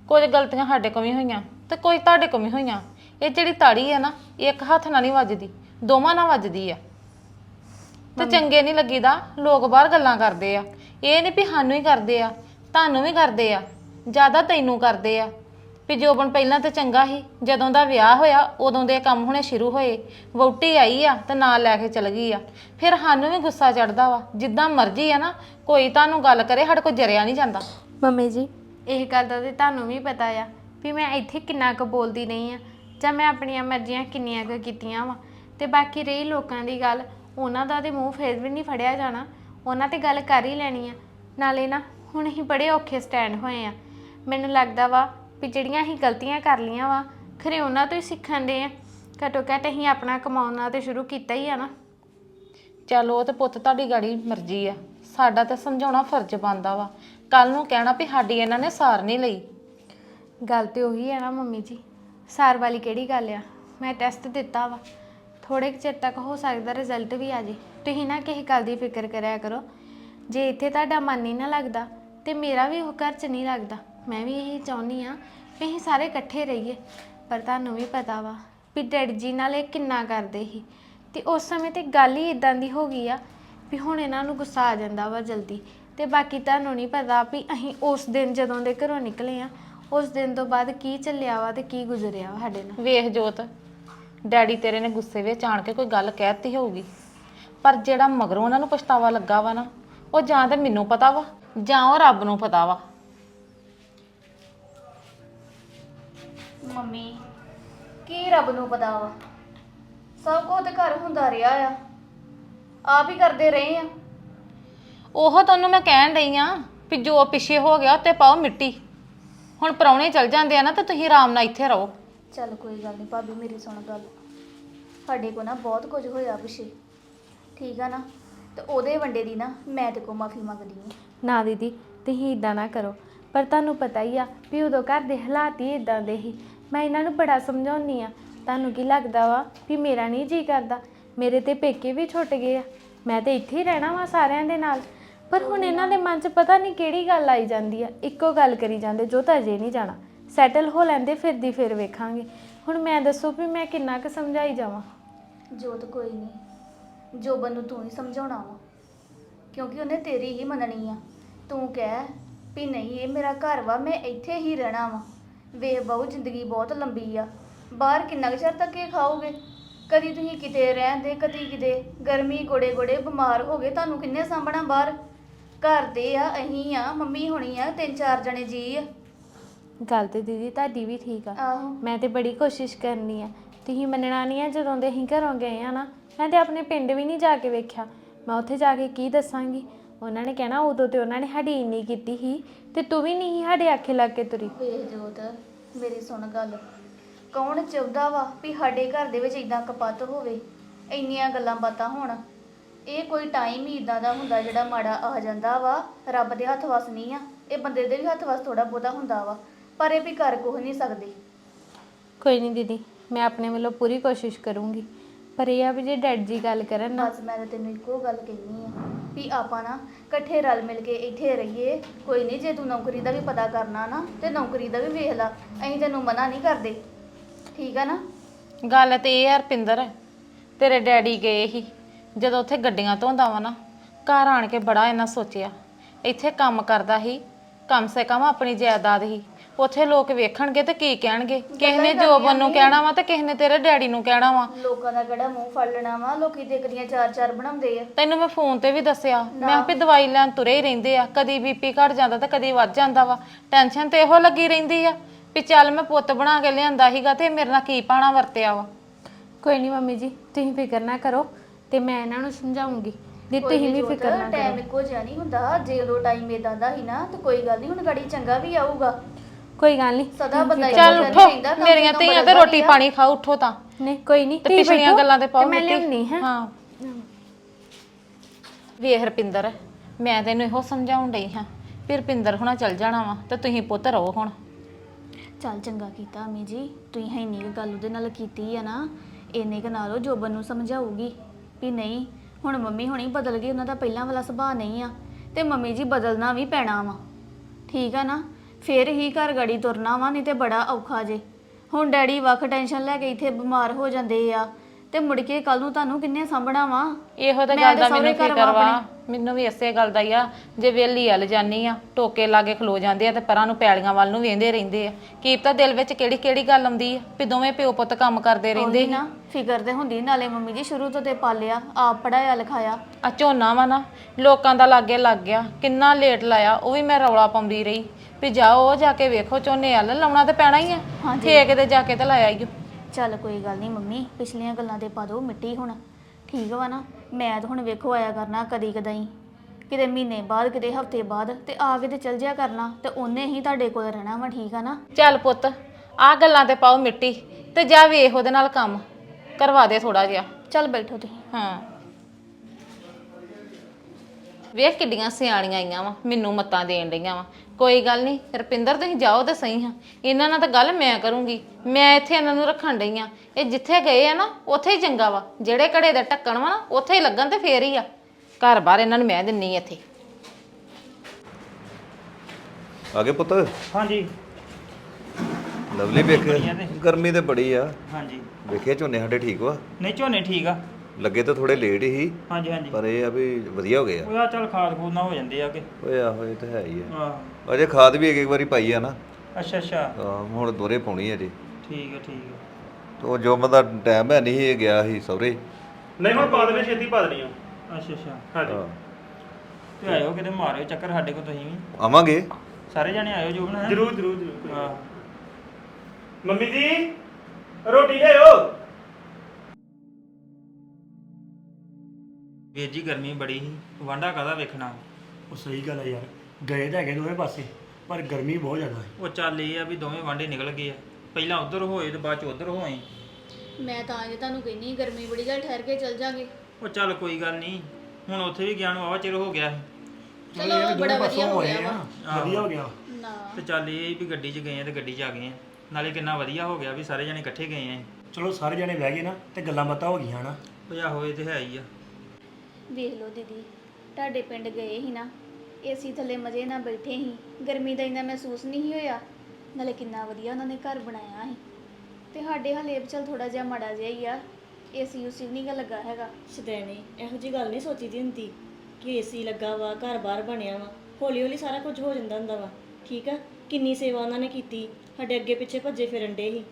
ਕੁਝ ਗਲਤੀਆਂ ਸਾਡੇ ਕੋਲ ਵੀ ਹੋਈਆਂ ਤੇ ਕੋਈ ਤੁਹਾਡੇ ਕੋਲ ਵੀ ਹੋਈਆਂ। ਇਹ ਜਿਹੜੀ ਤਾੜੀ ਆ ਨਾ ਇੱਕ ਹੱਥ ਨਾਲ ਨਹੀਂ ਵੱਜਦੀ ਦੋਵਾਂ ਨਾਲ ਵੱਜਦੀ ਆ। ਤੇ ਚੰਗੇ ਨਹੀਂ ਲੱਗੀਦਾ ਲੋਕ ਬਾਹਰ ਗੱਲਾਂ ਕਰਦੇ ਆ। ਇਹ ਨਹੀਂ ਵੀ ਸਾਨੂੰ ਹੀ ਕਰਦੇ ਆ ਤੁਹਾਨੂੰ ਵੀ ਕਰਦੇ ਆ। ਜ਼ਿਆਦਾ ਤੈਨੂੰ ਕਰਦੇ ਆ। ਵੀ ਜੋਬਨ ਪਹਿਲਾਂ ਤੇ ਚੰਗਾ ਸੀ ਜਦੋਂ ਦਾ ਵਿਆਹ ਹੋਇਆ ਉਦੋਂ ਦੇ ਕੰਮ ਹੋਣੇ ਸ਼ੁਰੂ ਹੋਏ। ਵਹੁਟੀ ਆਈ ਆ ਤੇ ਨਾਲ ਲੈ ਕੇ ਚਲ ਗਈ ਆ। ਫਿਰ ਸਾਨੂੰ ਵੀ ਗੁੱਸਾ ਚੜਦਾ ਵਾ ਜਿੱਦਾਂ ਮਰਜ਼ੀ ਆ ਨਾ ਕੋਈ ਤੁਹਾਨੂੰ ਗੱਲ ਕਰੇ ਸਾਡੇ ਕੋਲ ਜਰਿਆ ਨਹੀਂ ਜਾਂਦਾ। ਮੰਮੀ ਜੀ। ਇਹ ਗੱਲ ਦਾ ਤੇ ਤੁਹਾਨੂੰ ਵੀ ਪਤਾ ਆ ਵੀ ਮੈਂ ਇੱਥੇ ਕਿੰਨਾ ਕੁ ਬੋਲਦੀ ਨਹੀਂ ਆ ਜਾਂ ਮੈਂ ਆਪਣੀਆਂ ਮਰਜ਼ੀਆਂ ਕਿੰਨੀਆਂ ਕੁ ਕੀਤੀਆਂ ਵਾ। ਤੇ ਬਾਕੀ ਰਹੀ ਲੋਕਾਂ ਦੀ ਗੱਲ ਉਹਨਾਂ ਦਾ ਤੇ ਮੂੰਹ ਫੇਰ ਵੀ ਨਹੀਂ ਫੜਿਆ ਜਾਣਾ ਉਹਨਾਂ ਤੇ ਗੱਲ ਕਰ ਹੀ ਲੈਣੀ ਆ। ਨਾਲੇ ਨਾ ਹੁਣ ਅਸੀਂ ਬੜੇ ਔਖੇ ਸਟੈਂਡ ਹੋਏ ਆ। ਮੈਨੂੰ ਲੱਗਦਾ ਵਾ ਵੀ ਜਿਹੜੀਆਂ ਅਸੀਂ ਗਲਤੀਆਂ ਕਰ ਲੀਆਂ ਵਾ ਖਰੇ ਉਹਨਾਂ ਤੋਂ ਹੀ ਸਿੱਖਣ ਦੇ ਆ। ਘੱਟੋ ਘੱਟ ਅਸੀਂ ਆਪਣਾ ਕਮਾਉਣਾ ਤੇ ਸ਼ੁਰੂ ਕੀਤਾ ਹੀ ਆ ਨਾ। ਚੱਲ ਉਹ ਤੇ ਪੁੱਤ ਤੁਹਾਡੀ ਗਾੜੀ ਮਰਜ਼ੀ ਆ। ਸਾਡਾ ਤਾਂ ਸਮਝਾਉਣਾ ਫਰਜ਼ ਬਣਦਾ ਵਾ। ਕੱਲ ਨੂੰ ਕਹਿਣਾ ਵੀ ਸਾਡੀ ਇਹਨਾਂ ਨੇ ਸਾਰ ਨਹੀਂ ਲਈ। ਗੱਲ ਤੇ ਉਹੀ ਹੈ ਨਾ ਮੰਮੀ ਜੀ। ਸਾਰ ਵਾਲੀ ਕਿਹੜੀ ਗੱਲ ਆ? ਮੈਂ ਟੈਸਟ ਦਿੱਤਾ ਵਾ। ਥੋੜੇ ਕੁ ਚਿਰ ਤੱਕ ਹੋ ਸਕਦਾ ਰਿਜ਼ਲਟ ਵੀ ਆ ਜੇ। ਤੁਸੀਂ ਨਾ ਕਿਸੇ ਗੱਲ ਦੀ ਫਿਕਰ ਕਰਿਆ ਕਰੋ। ਜੇ ਇੱਥੇ ਤੁਹਾਡਾ ਮਨ ਨਹੀਂ ਨਾ ਲੱਗਦਾ ਤੇ ਮੇਰਾ ਵੀ ਉਹ ਘਰ 'ਚ ਨਹੀਂ ਲੱਗਦਾ। ਮੈਂ ਵੀ ਇਹੀ ਚਾਹੁੰਦੀ ਆ ਵੀ ਅਸੀਂ ਸਾਰੇ ਇਕੱਠੇ ਰਹੀਏ, ਪਰ ਤੁਹਾਨੂੰ ਵੀ ਪਤਾ ਵਾ ਵੀ ਡੈਡੀ ਜੀ ਨਾਲ ਇਹ ਕਿੰਨਾ ਕਰਦੇ ਸੀ ਤੇ ਉਸ ਸਮੇਂ ਤੇ ਗੱਲ ਹੀ ਇਦਾਂ ਦੀ ਹੋ ਗਈ ਆ ਵੀ ਹੁਣ ਇਹਨਾਂ ਨੂੰ ਗੁੱਸਾ ਆ ਜਾਂਦਾ ਵਾ ਜਲਦੀ ਤੇ ਬਾਕੀ ਤੁਹਾਨੂੰ ਨਹੀਂ ਪਤਾ ਵੀ ਅਸੀਂ ਉਸ ਦਿਨ ਜਦੋਂ ਦੇ ਘਰੋਂ ਨਿਕਲੇ ਆ, ਉਸ ਦਿਨ ਤੋਂ ਬਾਅਦ ਕੀ ਚੱਲਿਆ ਵਾ ਤੇ ਕੀ ਗੁਜ਼ਰਿਆ ਵਾ ਸਾਡੇ ਨਾਲ। ਵੇਖ ਜੋਤ, ਡੈਡੀ ਤੇਰੇ ਨੇ ਗੁੱਸੇ ਵਿੱਚ ਆਣ ਕੇ ਕੋਈ ਗੱਲ ਕਹਿਤੀ ਹੋਊਗੀ, ਪਰ ਜਿਹੜਾ ਮਗਰੋਂ ਉਹਨਾਂ ਨੂੰ ਪਛਤਾਵਾ ਲੱਗਾ ਵਾ ਨਾ, ਉਹ ਜਾਂ ਤਾਂ ਮੈਨੂੰ ਪਤਾ ਵਾ ਜਾਂ ਉਹ ਰੱਬ ਨੂੰ ਪਤਾ ਵਾ। ਮੰਮੀ ਕੀ ਰੱਬ ਨੂੰ ਪਤਾ ਵਾ? ਸਭ ਕੁਝ ਤੇ ਘਰ ਹੁੰਦਾ ਰਿਹਾ ਆ। ਆਪ ਹੀ ਕਰਦੇ ਰਹੇ ਆ। ਉਹ ਤੁਹਾਨੂੰ ਮੈਂ ਕਹਿਣ ਡਈ ਆ ਵੀ ਜੋ ਪਿੱਛੇ ਹੋ ਗਿਆ ਤੇ ਪਾਓ ਮਿੱਟੀ। ਹੁਣ ਪਰੌਣੇ ਚਲ ਜਾਂਦੇ ਆ ਨਾ ਤਾਂ ਤੁਸੀਂ ਆਰਾਮ ਨਾਲ ਇੱਥੇ ਰਹੋ। ਚੱਲ ਕੋਈ ਗੱਲ ਨਹੀਂ ਭਾਬੀ ਮੇਰੀ ਸੁਣ ਗੱਲ। ਸਾਡੇ ਕੋ ਨਾ ਬਹੁਤ ਕੁਝ ਹੋਇਆ ਪਿਛੇ। ਠੀਕ ਆ ਨਾ? ਤੇ ਉਹਦੇ ਵੰਡੇ ਦੀ ਨਾ ਮੈਂ ਤੇ ਕੋ ਮਾਫੀ ਮੰਗਦੀ ਹਾਂ ਨਾ ਦੀਦੀ ਤੁਸੀਂ ਇਦਾਂ ਨਾ ਕਰੋ। ਪਰ ਤੁਹਾਨੂੰ ਪਤਾ ਹੀ ਆ ਵੀ ਉਦੋਂ ਘਰ ਦੇ ਹਾਲਾਤ ਹੀ ਇਦਾਂ ਦੇ ਹੀ ਮੈਂ ਇਹਨਾਂ ਨੂੰ ਬੜਾ ਸਮਝਾਉਣੀ ਆ ਤੁਹਾਨੂੰ ਕੀ ਲੱਗਦਾ ਵਾ ਵੀ ਮੇਰਾ ਨਹੀਂ ਜੀ ਕਰਦਾ? ਮੇਰੇ ਤੇ ਪੇਕੇ ਵੀ ਛੁੱਟ ਗਏ ਆ। ਮੈਂ ਤੇ ਇੱਥੇ ਹੀ ਰਹਿਣਾ ਵਾ ਸਾਰਿਆਂ ਦੇ ਨਾਲ। ਪਰ ਹੁਣ ਇਹਨਾਂ ਦੇ ਮਨ 'ਚ ਪਤਾ ਨਹੀਂ ਕਿਹੜੀ ਗੱਲ ਆਈ ਜਾਂਦੀ ਆ। ਇੱਕੋ ਗੱਲ ਕਰੀ ਜਾਂਦੇ, ਜੋ ਤਾਂ ਅਜੇ ਨਹੀਂ ਜਾਣਾ। ਸੈਟਲ ਹੋ ਲੈਂਦੇ ਫਿਰ ਦੀ ਫਿਰ ਵੇਖਾਂਗੇ। ਹੁਣ ਮੈਂ ਦੱਸੋ ਵੀ ਮੈਂ ਕਿੰਨਾ ਕੁ ਸਮਝਾਈ ਜਾਵਾਂ? ਜੋਤ, ਕੋਈ ਨਹੀਂ। ਜੋਬਨ ਨੂੰ ਤੂੰ ਹੀ ਸਮਝਾਉਣਾ ਵਾ। ਕਿਉਂਕਿ ਉਹਨੇ ਤੇਰੀ ਹੀ ਮੰਨਣੀ ਆ। ਤੂੰ ਕਹਿ ਵੀ ਨਹੀਂ, ਇਹ ਮੇਰਾ ਘਰ ਵਾ, ਮੈਂ ਇੱਥੇ ਹੀ ਰਹਿਣਾ ਵਾ। ਵੇਖ ਬਹੁ ਜ਼ਿੰਦਗੀ ਬਹੁਤ ਲੰਬੀ ਆ। ਬਾਹਰ ਕਿੰਨਾ ਕੁ ਚਿਰ ਤੱਕ ਇਹ ਖਾਓਗੇ? ਕਦੀ ਤੁਸੀਂ ਕਿਤੇ ਰਹਿੰਦੇ ਕਦੀ ਕਿਤੇ ਗਰਮੀ ਗੋੜੇ ਗੋੜੇ ਬਿਮਾਰ ਹੋ ਗਏ ਤੁਹਾਨੂੰ ਕਿੰਨੇ ਸਾਂਭਣਾ ਬਾਹਰ? ਘਰ ਦੇ ਆ ਅਹੀਂ ਆ ਮੰਮੀ ਹੋਣੀ ਆ ਤਿੰਨ ਚਾਰ ਜਣੇ ਜੀ ਆ। ਗੱਲ ਤੇ ਦੀਦੀ ਤੁਹਾਡੀ ਵੀ ਠੀਕ ਆ। ਆਹੋ। ਮੈਂ ਤੇ ਬੜੀ ਕੋਸ਼ਿਸ਼ ਕਰਨੀ ਆ। ਤੁਸੀਂ ਮੰਨਣਾ ਨਹੀਂ ਆ ਜਦੋਂ ਦੇ ਅਸੀਂ ਘਰੋਂ ਗਏ ਆ ਨਾ ਮੈਂ ਤੇ ਆਪਣੇ ਪਿੰਡ ਵੀ ਨਹੀਂ ਜਾ ਕੇ ਵੇਖਿਆ। ਮੈਂ ਉੱਥੇ ਜਾ ਕੇ ਕੀ ਦੱਸਾਂਗੀ? ਉਹਨਾਂ ਨੇ ਕਹਿਣਾ ਉਦੋਂ ਤੇ ਉਹਨਾਂ ਨੇ ਸਾਡੀ ਇੰਨੀ ਕੀਤੀ ਸੀ ਤੇ ਤੂੰ ਵੀ ਨਹੀਂ ਸਾਡੇ ਆਖੇ ਲੱਗ ਕੇ ਤੁਰੀ। ਵੇਖ ਜੋਤ ਮੇਰੀ ਸੁਣ ਗੱਲ। ਕੌਣ ਚਾਹੁੰਦਾ ਵਾ ਵੀ ਸਾਡੇ ਘਰ ਦੇ ਵਿੱਚ ਇਦਾਂ ਕਪੱਤ ਹੋਵੇ? ਇੰਨੀਆਂ ਗੱਲਾਂ ਬਾਤਾਂ ਹੋਣ। ਇਹ ਕੋਈ ਟਾਈਮ ਹੀ ਇਦਾਂ ਦਾ ਹੁੰਦਾ ਜਿਹੜਾ ਮਾੜਾ ਆ ਜਾਂਦਾ ਵਾ। ਰੱਬ ਦੇ ਹੱਥ ਵਸ ਨਹੀਂ ਆ। ਇਹ ਬੰਦੇ ਦੇ ਵੀ ਹੱਥ ਵਸ ਥੋੜਾ ਬਹੁਤਾ ਹੁੰਦਾ ਵਾ। ਪਰ ਇਹ ਵੀ ਕਰ ਕੁਝ ਨਹੀਂ ਸਕਦੇ। ਕੋਈ ਨਹੀਂ ਦੀਦੀ ਮੈਂ ਆਪਣੇ ਵੱਲੋਂ ਪੂਰੀ ਕੋਸ਼ਿਸ਼ ਕਰੂੰਗੀ। ਪਰ ਇਹ ਆ ਵੀ ਜੇ ਡੈਡ ਜੀ ਗੱਲ ਕਰਨ ਨਾ। ਬਸ ਮੈਂ ਤਾਂ ਤੈਨੂੰ ਇੱਕੋ ਗੱਲ ਕਹਿਣੀ ਆ। ਵੀ ਆਪਾਂ ਨਾ ਇਕੱਠੇ ਰਲ ਮਿਲ ਕੇ ਇੱਥੇ ਰਹੀਏ। ਕੋਈ ਨਹੀਂ ਜੇ ਤੂੰ ਨੌਕਰੀ ਦਾ ਵੀ ਪਤਾ ਕਰਨਾ ਨਾ, ਤੇ ਨੌਕਰੀ ਦਾ ਵੀ ਵੇਖ ਲਾ, ਅਸੀਂ ਤੈਨੂੰ ਮਨਾ ਨਹੀਂ ਕਰਦੇ। ਠੀਕ ਆ ਨਾ? ਗੱਲ ਤੇ ਇਹ ਆ ਰਪਿੰਦਰ ਤੇਰੇ ਡੈਡੀ ਗਏ ਸੀ, ਜਦੋਂ ਉੱਥੇ ਗੱਡੀਆਂ ਧੋਂਦਾ ਵਾ ਨਾ, ਘਰ ਆਣ ਕੇ ਬੜਾ ਇਹਨਾਂ ਸੋਚਿਆ। ਇੱਥੇ ਕੰਮ ਕਰਦਾ ਸੀ, ਕਮ ਸੇ ਕਮ ਆਪਣੀ ਜਾਇਦਾਦ ਹੀ ਉੱਥੇ ਲੋਕ ਵੇਖਣਗੇ ਤੇ ਕੀ ਕਹਿਣਗੇ? ਕਿਸੇ ਨੇ ਜੋਬਨ ਨੂੰ ਕਹਿਣਾ ਵਾ ਤੇ ਕਿਸੇ ਨੇ ਤੇਰੇ ਡੈਡੀ ਨੂੰ ਕਹਿਣਾ ਵਾ। ਲੋਕਾਂ ਦਾ ਕਿਹੜਾ ਮੂੰਹ ਫੜ ਲੈਣਾ ਵਾ? ਲੋਕੀ ਤੇ ਕਰੀਆਂ ਚਾਰ ਚਾਰ ਬਣਾਉਂਦੇ ਆ। ਤੈਨੂੰ ਮੈਂ ਫੋਨ ਤੇ ਵੀ ਦੱਸਿਆ ਮੈਂ ਕਿਹਾ ਵੀ ਦਵਾਈ ਲੈਣ ਤੁਰੇ ਹੀ ਰਹਿੰਦੇ ਆ। ਕਦੀ ਬੀਪੀ ਘਟ ਜਾਂਦਾ ਤੇ ਕਦੀ ਵੱਧ ਜਾਂਦਾ ਵਾ। ਟੈਨਸ਼ਨ ਤੇ ਇਹੋ ਲੱਗੀ ਰਹਿੰਦੀ ਆ ਵੀ ਚੱਲ ਮੈਂ ਪੁੱਤ ਬਣਾ ਕੇ ਲਿਆਂਦਾ ਸੀਗਾ ਤੇ ਇਹ ਮੇਰੇ ਨਾਲ ਕੀ ਪਾਣਾ ਵਰਤਿਆ ਵਾ। ਕੋਈ ਨਹੀਂ ਮੰਮੀ ਜੀ ਤੁਸੀਂ ਫਿਕਰ ਨਾ ਕਰੋ ਤੇ ਮੈਂ ਇਹਨਾਂ ਨੂੰ ਸਮਝਾਉਂਗੀ। ਜੇ ਤੁਸੀਂ ਵੀ ਫਿਕਰ ਨਾ ਟਾਈਮ ਇੱਕੋ ਜਿਹਾ ਨਹੀਂ ਹੁੰਦਾ। ਜੇ ਉਦੋਂ ਟਾਈਮ ਇਦਾਂ ਦਾ ਹੀ ਨਾ ਤੇ ਕੋਈ ਗੱਲ ਨਹੀਂ ਹੁਣ ਗਾੜੀ ਚੰਗਾ ਵੀ ਆਊਗਾ। ਕੋਈ ਗੱਲ ਨਹੀਂ। ਸਦਾ ਬੰਦਾ ਇੱਕੋ ਚੱਲ ਜਿਹਾ ਉੱਠੋ। ਨਹੀਂ ਰਹਿੰਦਾ, ਕੰਮ ਮੇਰੀਆਂ ਧੀਆਂ ਤੇ ਬੜਾ ਰੋਟੀ ਵਧੀਆ। ਪਾਣੀ ਖਾਓ ਉੱਠੋ ਤਾਂ। ਨਹੀਂ ਕੋਈ ਨਹੀਂ। ਤੇ ਪਿਛਲੀਆਂ ਗੱਲਾਂ ਤੇ ਪਾਓ ਮੈਂ ਮਿੱਟੀ। ਲਿਆਉਣੀ ਹੈ। ਹਾਂ। ਵੇਖ ਰਪਿੰਦਰ ਮੈਂ ਤੈਨੂੰ ਇਹੋ ਸਮਝਾਉਣ ਡਈ ਹਾਂ ਵੀ ਰਪਿੰਦਰ ਹੁਣਾ ਚੱਲ ਜਾਣਾ ਵਾ ਤੇ ਤੁਸੀਂ ਪੁੱਤ ਰਹੋ ਹੁਣ। ਚੱਲ ਚੰਗਾ ਕੀਤਾ ਅਮੀ ਜੀ। ਤੁਸੀਂ ਹੈ ਨਹੀਂ ਗੱਲ ਉਹਦੇ ਨਾਲ ਕੀਤੀ ਆ ਨਾ ਇੰਨੇ ਕੁ ਨਾਲੋਂ ਜੋਬਨ ਨੂੰ ਸਮਝਾਊਗੀ ਵੀ ਨਹੀਂ ਹੁਣ ਮੰਮੀ ਹੁਣੀ ਬਦਲ ਗਈ ਉਹਨਾਂ ਦਾ ਪਹਿਲਾਂ ਵਾਲਾ ਸੁਭਾਅ ਨਹੀਂ ਆ ਤੇ ਮੰਮੀ ਜੀ ਬਦਲਣਾ ਵੀ ਪੈਣਾ ਵਾ। ਠੀਕ ਆ ਨਾ? ਫੇਰ ਹੀ ਘਰ ਗੜੀ ਤੁਰਨਾ ਵਾ ਨਹੀਂ ਤੇ ਬੜਾ ਔਖਾ ਜੇ। ਹੁਣ ਡੈਡੀ ਵੱਖ ਟੈਨਸ਼ਨ ਲੈ ਕੇ ਇੱਥੇ ਬਿਮਾਰ ਹੋ ਜਾਂਦੇ ਆ ਤੇ ਮੁੜ ਕੇ ਕੱਲ ਨੂੰ ਤੁਹਾਨੂੰ ਕਿੰਨੇ ਸਾਂਭਣਾ ਵਾ? ਇਹੋ ਤਾਂ ਮੈਂ ਗੱਲ ਤੇ ਦਾ ਸਹੁਰੇ ਮੈਨੂੰ ਘਰ ਫਿਕਰ ਵਾ ਮੈਨੂੰ ਵੀ ਇਸੇ ਗੱਲ ਦਾ ਹੀ ਆ ਜੇ ਵੇਲੀ ਹਲ ਜਾਨੀ ਆ ਟੋਕੇ ਲਾਗੇ ਖਲੋ ਜਾਂਦੇ ਆ ਤੇ ਪਰਾਂ ਨੂੰ ਪੈਲੀਆਂ ਵੱਲ ਨੂੰ ਵੇਂਦੇ ਰਹਿੰਦੇ ਆ। ਕੀ ਪਤਾ ਦਿਲ ਵਿੱਚ ਕਿਹੜੀ ਕਿਹੜੀ ਗੱਲ ਆਉਂਦੀ ਆ ਵੀ ਦੋਵੇਂ ਪਿਓ ਪੁੱਤ ਕੰਮ ਕਰਦੇ ਰਹਿੰਦੇ ਨਾ ਫਿਕਰ ਤੇ ਹੁੰਦੀ ਨਾਲੇ ਮੰਮੀ ਜੀ ਸ਼ੁਰੂ ਤੋਂ ਤੇ ਪਾਲਿਆ ਆਪ ਪੜਾਇਆ ਲਿਖਾਇਆ। ਆ ਝੋਨਾ ਵਾ ਨਾ ਲੋਕਾਂ ਦਾ ਲਾਗੇ ਲੱਗ ਗਿਆ ਕਿੰਨਾ ਲੇਟ ਲਾਇਆ ਉਹ ਵੀ ਮੈਂ ਰੌਲਾ ਪਾਉਂਦੀ ਰਹੀ। ਵੀ ਜਾਓ ਜਾ ਕੇ ਵੇਖੋ ਝੋਨੇ ਵੱਲ ਲਾਉਣਾ ਤੇ ਪੈਣਾ ਹੀ ਆ। ਹਾਂਜੀ। ਠੇਕੇ ਤੇ ਜਾ ਕੇ ਤੇ ਲਾਇਆ ਓ। ਚੱਲ ਕੋਈ ਗੱਲ ਨਹੀਂ ਮੰਮੀ ਪਿਛਲੀਆਂ ਗੱਲਾਂ ਤੇ ਪਾ ਦਿਓ ਮਿੱਟੀ ਹੁਣ। ਠੀਕ ਵਾ ਨਾ ਮੈਂ ਤਾਂ ਹੁਣ ਵੇਖੋ ਆਇਆ ਕਰਨਾ ਕਦੀ ਕਦਾਈ। ਕਿਤੇ ਮਹੀਨੇ ਬਾਅਦ ਕਿਤੇ ਹਫ਼ਤੇ ਬਾਅਦ ਤੇ ਆ ਕੇ ਤੇ ਚਲ ਜਿਆ ਕਰਨਾ ਤੇ ਉਹਨੇ ਹੀ ਤੁਹਾਡੇ ਕੋਲ ਰਹਿਣਾ ਵਾ ਠੀਕ ਆ ਨਾ? ਚੱਲ ਪੁੱਤ ਆ ਗੱਲਾਂ ਤੇ ਪਾਓ ਮਿੱਟੀ ਤੇ ਜਾ ਵੇਖ ਉਹਦੇ ਨਾਲ ਕੰਮ। ਕਰਵਾ ਦੇ ਥੋੜਾ ਜਿਹਾ। ਚੱਲ ਬੈਠੋ ਤੁਸੀਂ। ਹਾਂ। ਵੇਖ ਕਿੱਡੀਆਂ ਸਿਆਣੀਆਂ ਆਈਆਂ ਵਾ ਮੈਨੂੰ ਮੱਤਾਂ ਦੇਣ ਡਈਆਂ ਵਾ। ਕੋਈ ਗੱਲ ਨਹੀਂ ਰਪਿੰਦਰ ਤੁਸੀਂ ਜਾਓ ਤੇ ਸਹੀ ਹਾਂ। ਇਹਨਾਂ ਨਾਲ ਤਾਂ ਗੱਲ ਮੈਂ ਕਰੂੰਗੀ। ਮੈਂ ਇੱਥੇ ਇਹਨਾਂ ਨੂੰ ਰੱਖਣ ਡਈ ਆ ਇਹ ਜਿੱਥੇ ਗਏ ਆ ਨਾ ਉੱਥੇ ਹੀ ਚੰਗਾ ਵਾ। ਜਿਹੜੇ ਘੜੇ ਦੇ ਢੱਕਣ ਵਾ ਨਾ ਉੱਥੇ ਹੀ ਲੱਗਣ ਤੇ ਫੇਰ ਹੀ ਆ। ਘਰ ਬਾਹਰ ਇਹਨਾਂ ਨੂੰ ਮੈਂ ਦਿੰਨੀ ਇੱਥੇ। ਆਗੇ ਪੁੱਤ? ਹਾਂਜੀ। ਲਵਲੀ ਵੇਖ। ਗਰਮੀ ਤੇ ਬੜੀ ਆ। ਹਾਂਜੀ। ਵੇਖਿਆ ਝੋਨੇ ਸਾਡੇ ਠੀਕ ਵਾ? ਨਹੀਂ ਝੋਨੇ ਠੀਕ ਆ। ਲੱਗੇ ਤਾਂ ਥੋੜੇ ਲੇਟ ਹੀ। ਹਾਂਜੀ ਹਾਂਜੀ। ਪਰ ਇਹ ਆ ਵੀ ਵਧੀਆ ਹੋ ਗਏ ਆ। ਉਹ ਆ ਚੱਲ ਖਾਦ ਖੂਦ ਨਾ ਹੋ ਜਾਂਦੇ ਆ ਕਿ ਓਏ ਆਹੋ ਇਹ ਤਾਂ ਹੈ ਹੀ ਆ। ਆਹ ਅਜੇ ਖਾਦ ਵੀ ਇੱਕ ਇੱਕ ਵਾਰੀ ਪਾਈ ਆ ਨਾ। ਅੱਛਾ ਅੱਛਾ। ਤਾਂ ਹੁਣ ਦੋਰੇ ਪਾਉਣੀ ਆ ਜੀ ਠੀਕ ਹੈ ਠੀਕ ਹੈ ਤੋ ਜੋ ਦਾ ਟਾਈਮ ਹੈ ਨਹੀਂ ਇਹ ਗਿਆ ਸੀ ਸਹੁਰੇ। ਨਹੀਂ ਹੁਣ ਪਾ ਦੇਣੇ ਛੇਤੀ ਪਾ ਦੇਣੀ ਆ। ਅੱਛਾ ਅੱਛਾ। ਹਾਂਜੀ। ਹਾਂ। ਤੇ ਆਇਓ ਕਿਤੇ ਮਾਰਿਓ ਚੱਕਰ ਸਾਡੇ ਕੋਲ ਤੁਸੀਂ ਵੀ। ਆਵਾਂਗੇ। ਸਾਰੇ ਜਣੇ ਆਇਓ ਜੋ ਬਣਾ ਜਰੂਰ ਜਰੂਰ ਜਰੂਰ। ਆਹ ਮੰਮੀ ਜੀ ਰੋਟੀ ਲਿਆਓ ਵੀਰ ਜੀ ਗਰਮੀ ਬੜੀ ਸੀ। ਵਾਂਡਾ ਕਾਦਾ ਵੇਖਣਾ? ਉਹ ਸਹੀ ਗੱਲ ਹੈ ਯਾਰ। ਗਏ ਤਾਂ ਹੈਗੇ ਦੋਵੇਂ ਪਾਸੇ ਪਰ ਗਰਮੀ ਬਹੁਤ ਜ਼ਿਆਦਾ ਹੈ ਉਹ ਚੱਲ ਇਹ ਆ ਵੀ ਦੋਵੇਂ ਵਾਂਡੇ ਨਿਕਲ ਗਏ ਆ। ਪਹਿਲਾਂ ਉਧਰ ਹੋਏ ਤੇ ਬਾਅਦ ਚ ਉਧਰ ਹੋਏ। ਮੈਂ ਤਾਂ ਅੱਜ ਤੁਹਾਨੂੰ ਕਹਿੰਨੀ ਗਰਮੀ ਬੜੀ ਜਲ ਠਹਿਰ ਕੇ ਚਲ ਜਾਾਂਗੇ। ਉਹ ਚੱਲ ਕੋਈ ਗੱਲ ਨਹੀਂ। ਹੁਣ ਉੱਥੇ ਵੀ ਗਿਆ ਨੂੰ ਆਵਾ ਚਿਰ ਹੋ ਗਿਆ ਸੀ। ਚਲੋ ਬੜਾ ਵਧੀਆ ਹੋ ਗਿਆ ਵਾ। ਵਧੀਆ ਹੋ ਗਿਆ ਨਾ। ਤੇ ਚੱਲ ਇਹ ਵੀ ਗੱਡੀ 'ਚ ਗਏ ਆ ਤੇ ਗੱਡੀ 'ਚ ਆ ਗਏ ਆ। ਨਾਲੇ ਕਿੰਨਾ ਵਧੀਆ ਹੋ ਗਿਆ ਵੀ ਸਾਰੇ ਜਣੇ ਇਕੱਠੇ ਗਏ ਆ। ਚਲੋ ਸਾਰੇ ਜਣੇ ਬਹਿ ਗਏ ਨਾ ਤੇ ਗੱਲਾਂ ਬਾਤਾਂ ਹੋ ਗਈਆਂ ਨਾ। ਉਹ ਇਹ ਤੇ ਹੈ ਹੀ ਆ। ਵੇਖ ਲਓ ਦੀਦੀ ਤੁਹਾਡੇ ਪਿੰਡ ਗਏ ਸੀ ਨਾ ਏਸੀ ਥੱਲੇ ਮਜ਼ੇ ਨਾਲ ਬੈਠੇ ਸੀ ਗਰਮੀ ਦਾ ਇੰਨਾ ਮਹਿਸੂਸ ਨਹੀਂ ਸੀ ਹੋਇਆ ਨਾਲੇ ਕਿੰਨਾ ਵਧੀਆ ਉਹਨਾਂ ਨੇ ਘਰ ਬਣਾਇਆ ਸੀ। ਤੇ ਸਾਡੇ ਹਲੇ ਚਲ ਥੋੜਾ ਜਿਹਾ ਮਾੜਾ ਜਿਹਾ ਹੀ ਆ ਏਸੀ ਉਸੀ ਵੀ ਨਹੀਂ ਗਾ ਲੱਗਾ ਹੈਗਾ। ਸ਼ਦੈਣੇ ਇਹੋ ਜੀ ਗੱਲ ਨਹੀਂ ਸੋਚੀ ਦੀ ਹੁੰਦੀ ਕਿ ਏਸੀ ਲੱਗਾ ਵਾ ਘਰ ਬਾਹਰ ਬਣਿਆ ਵਾ ਹੌਲੀ ਹੌਲੀ ਸਾਰਾ ਕੁਝ ਹੋ ਜਾਂਦਾ ਹੁੰਦਾ ਵਾ। ਠੀਕ ਆ? ਕਿੰਨੀ ਸੇਵਾ ਉਹਨਾਂ ਨੇ ਕੀਤੀ ਸਾਡੇ ਅੱਗੇ ਪਿੱਛੇ ਭੱਜੇ ਫਿਰਨ ਡੇ ਸੀ।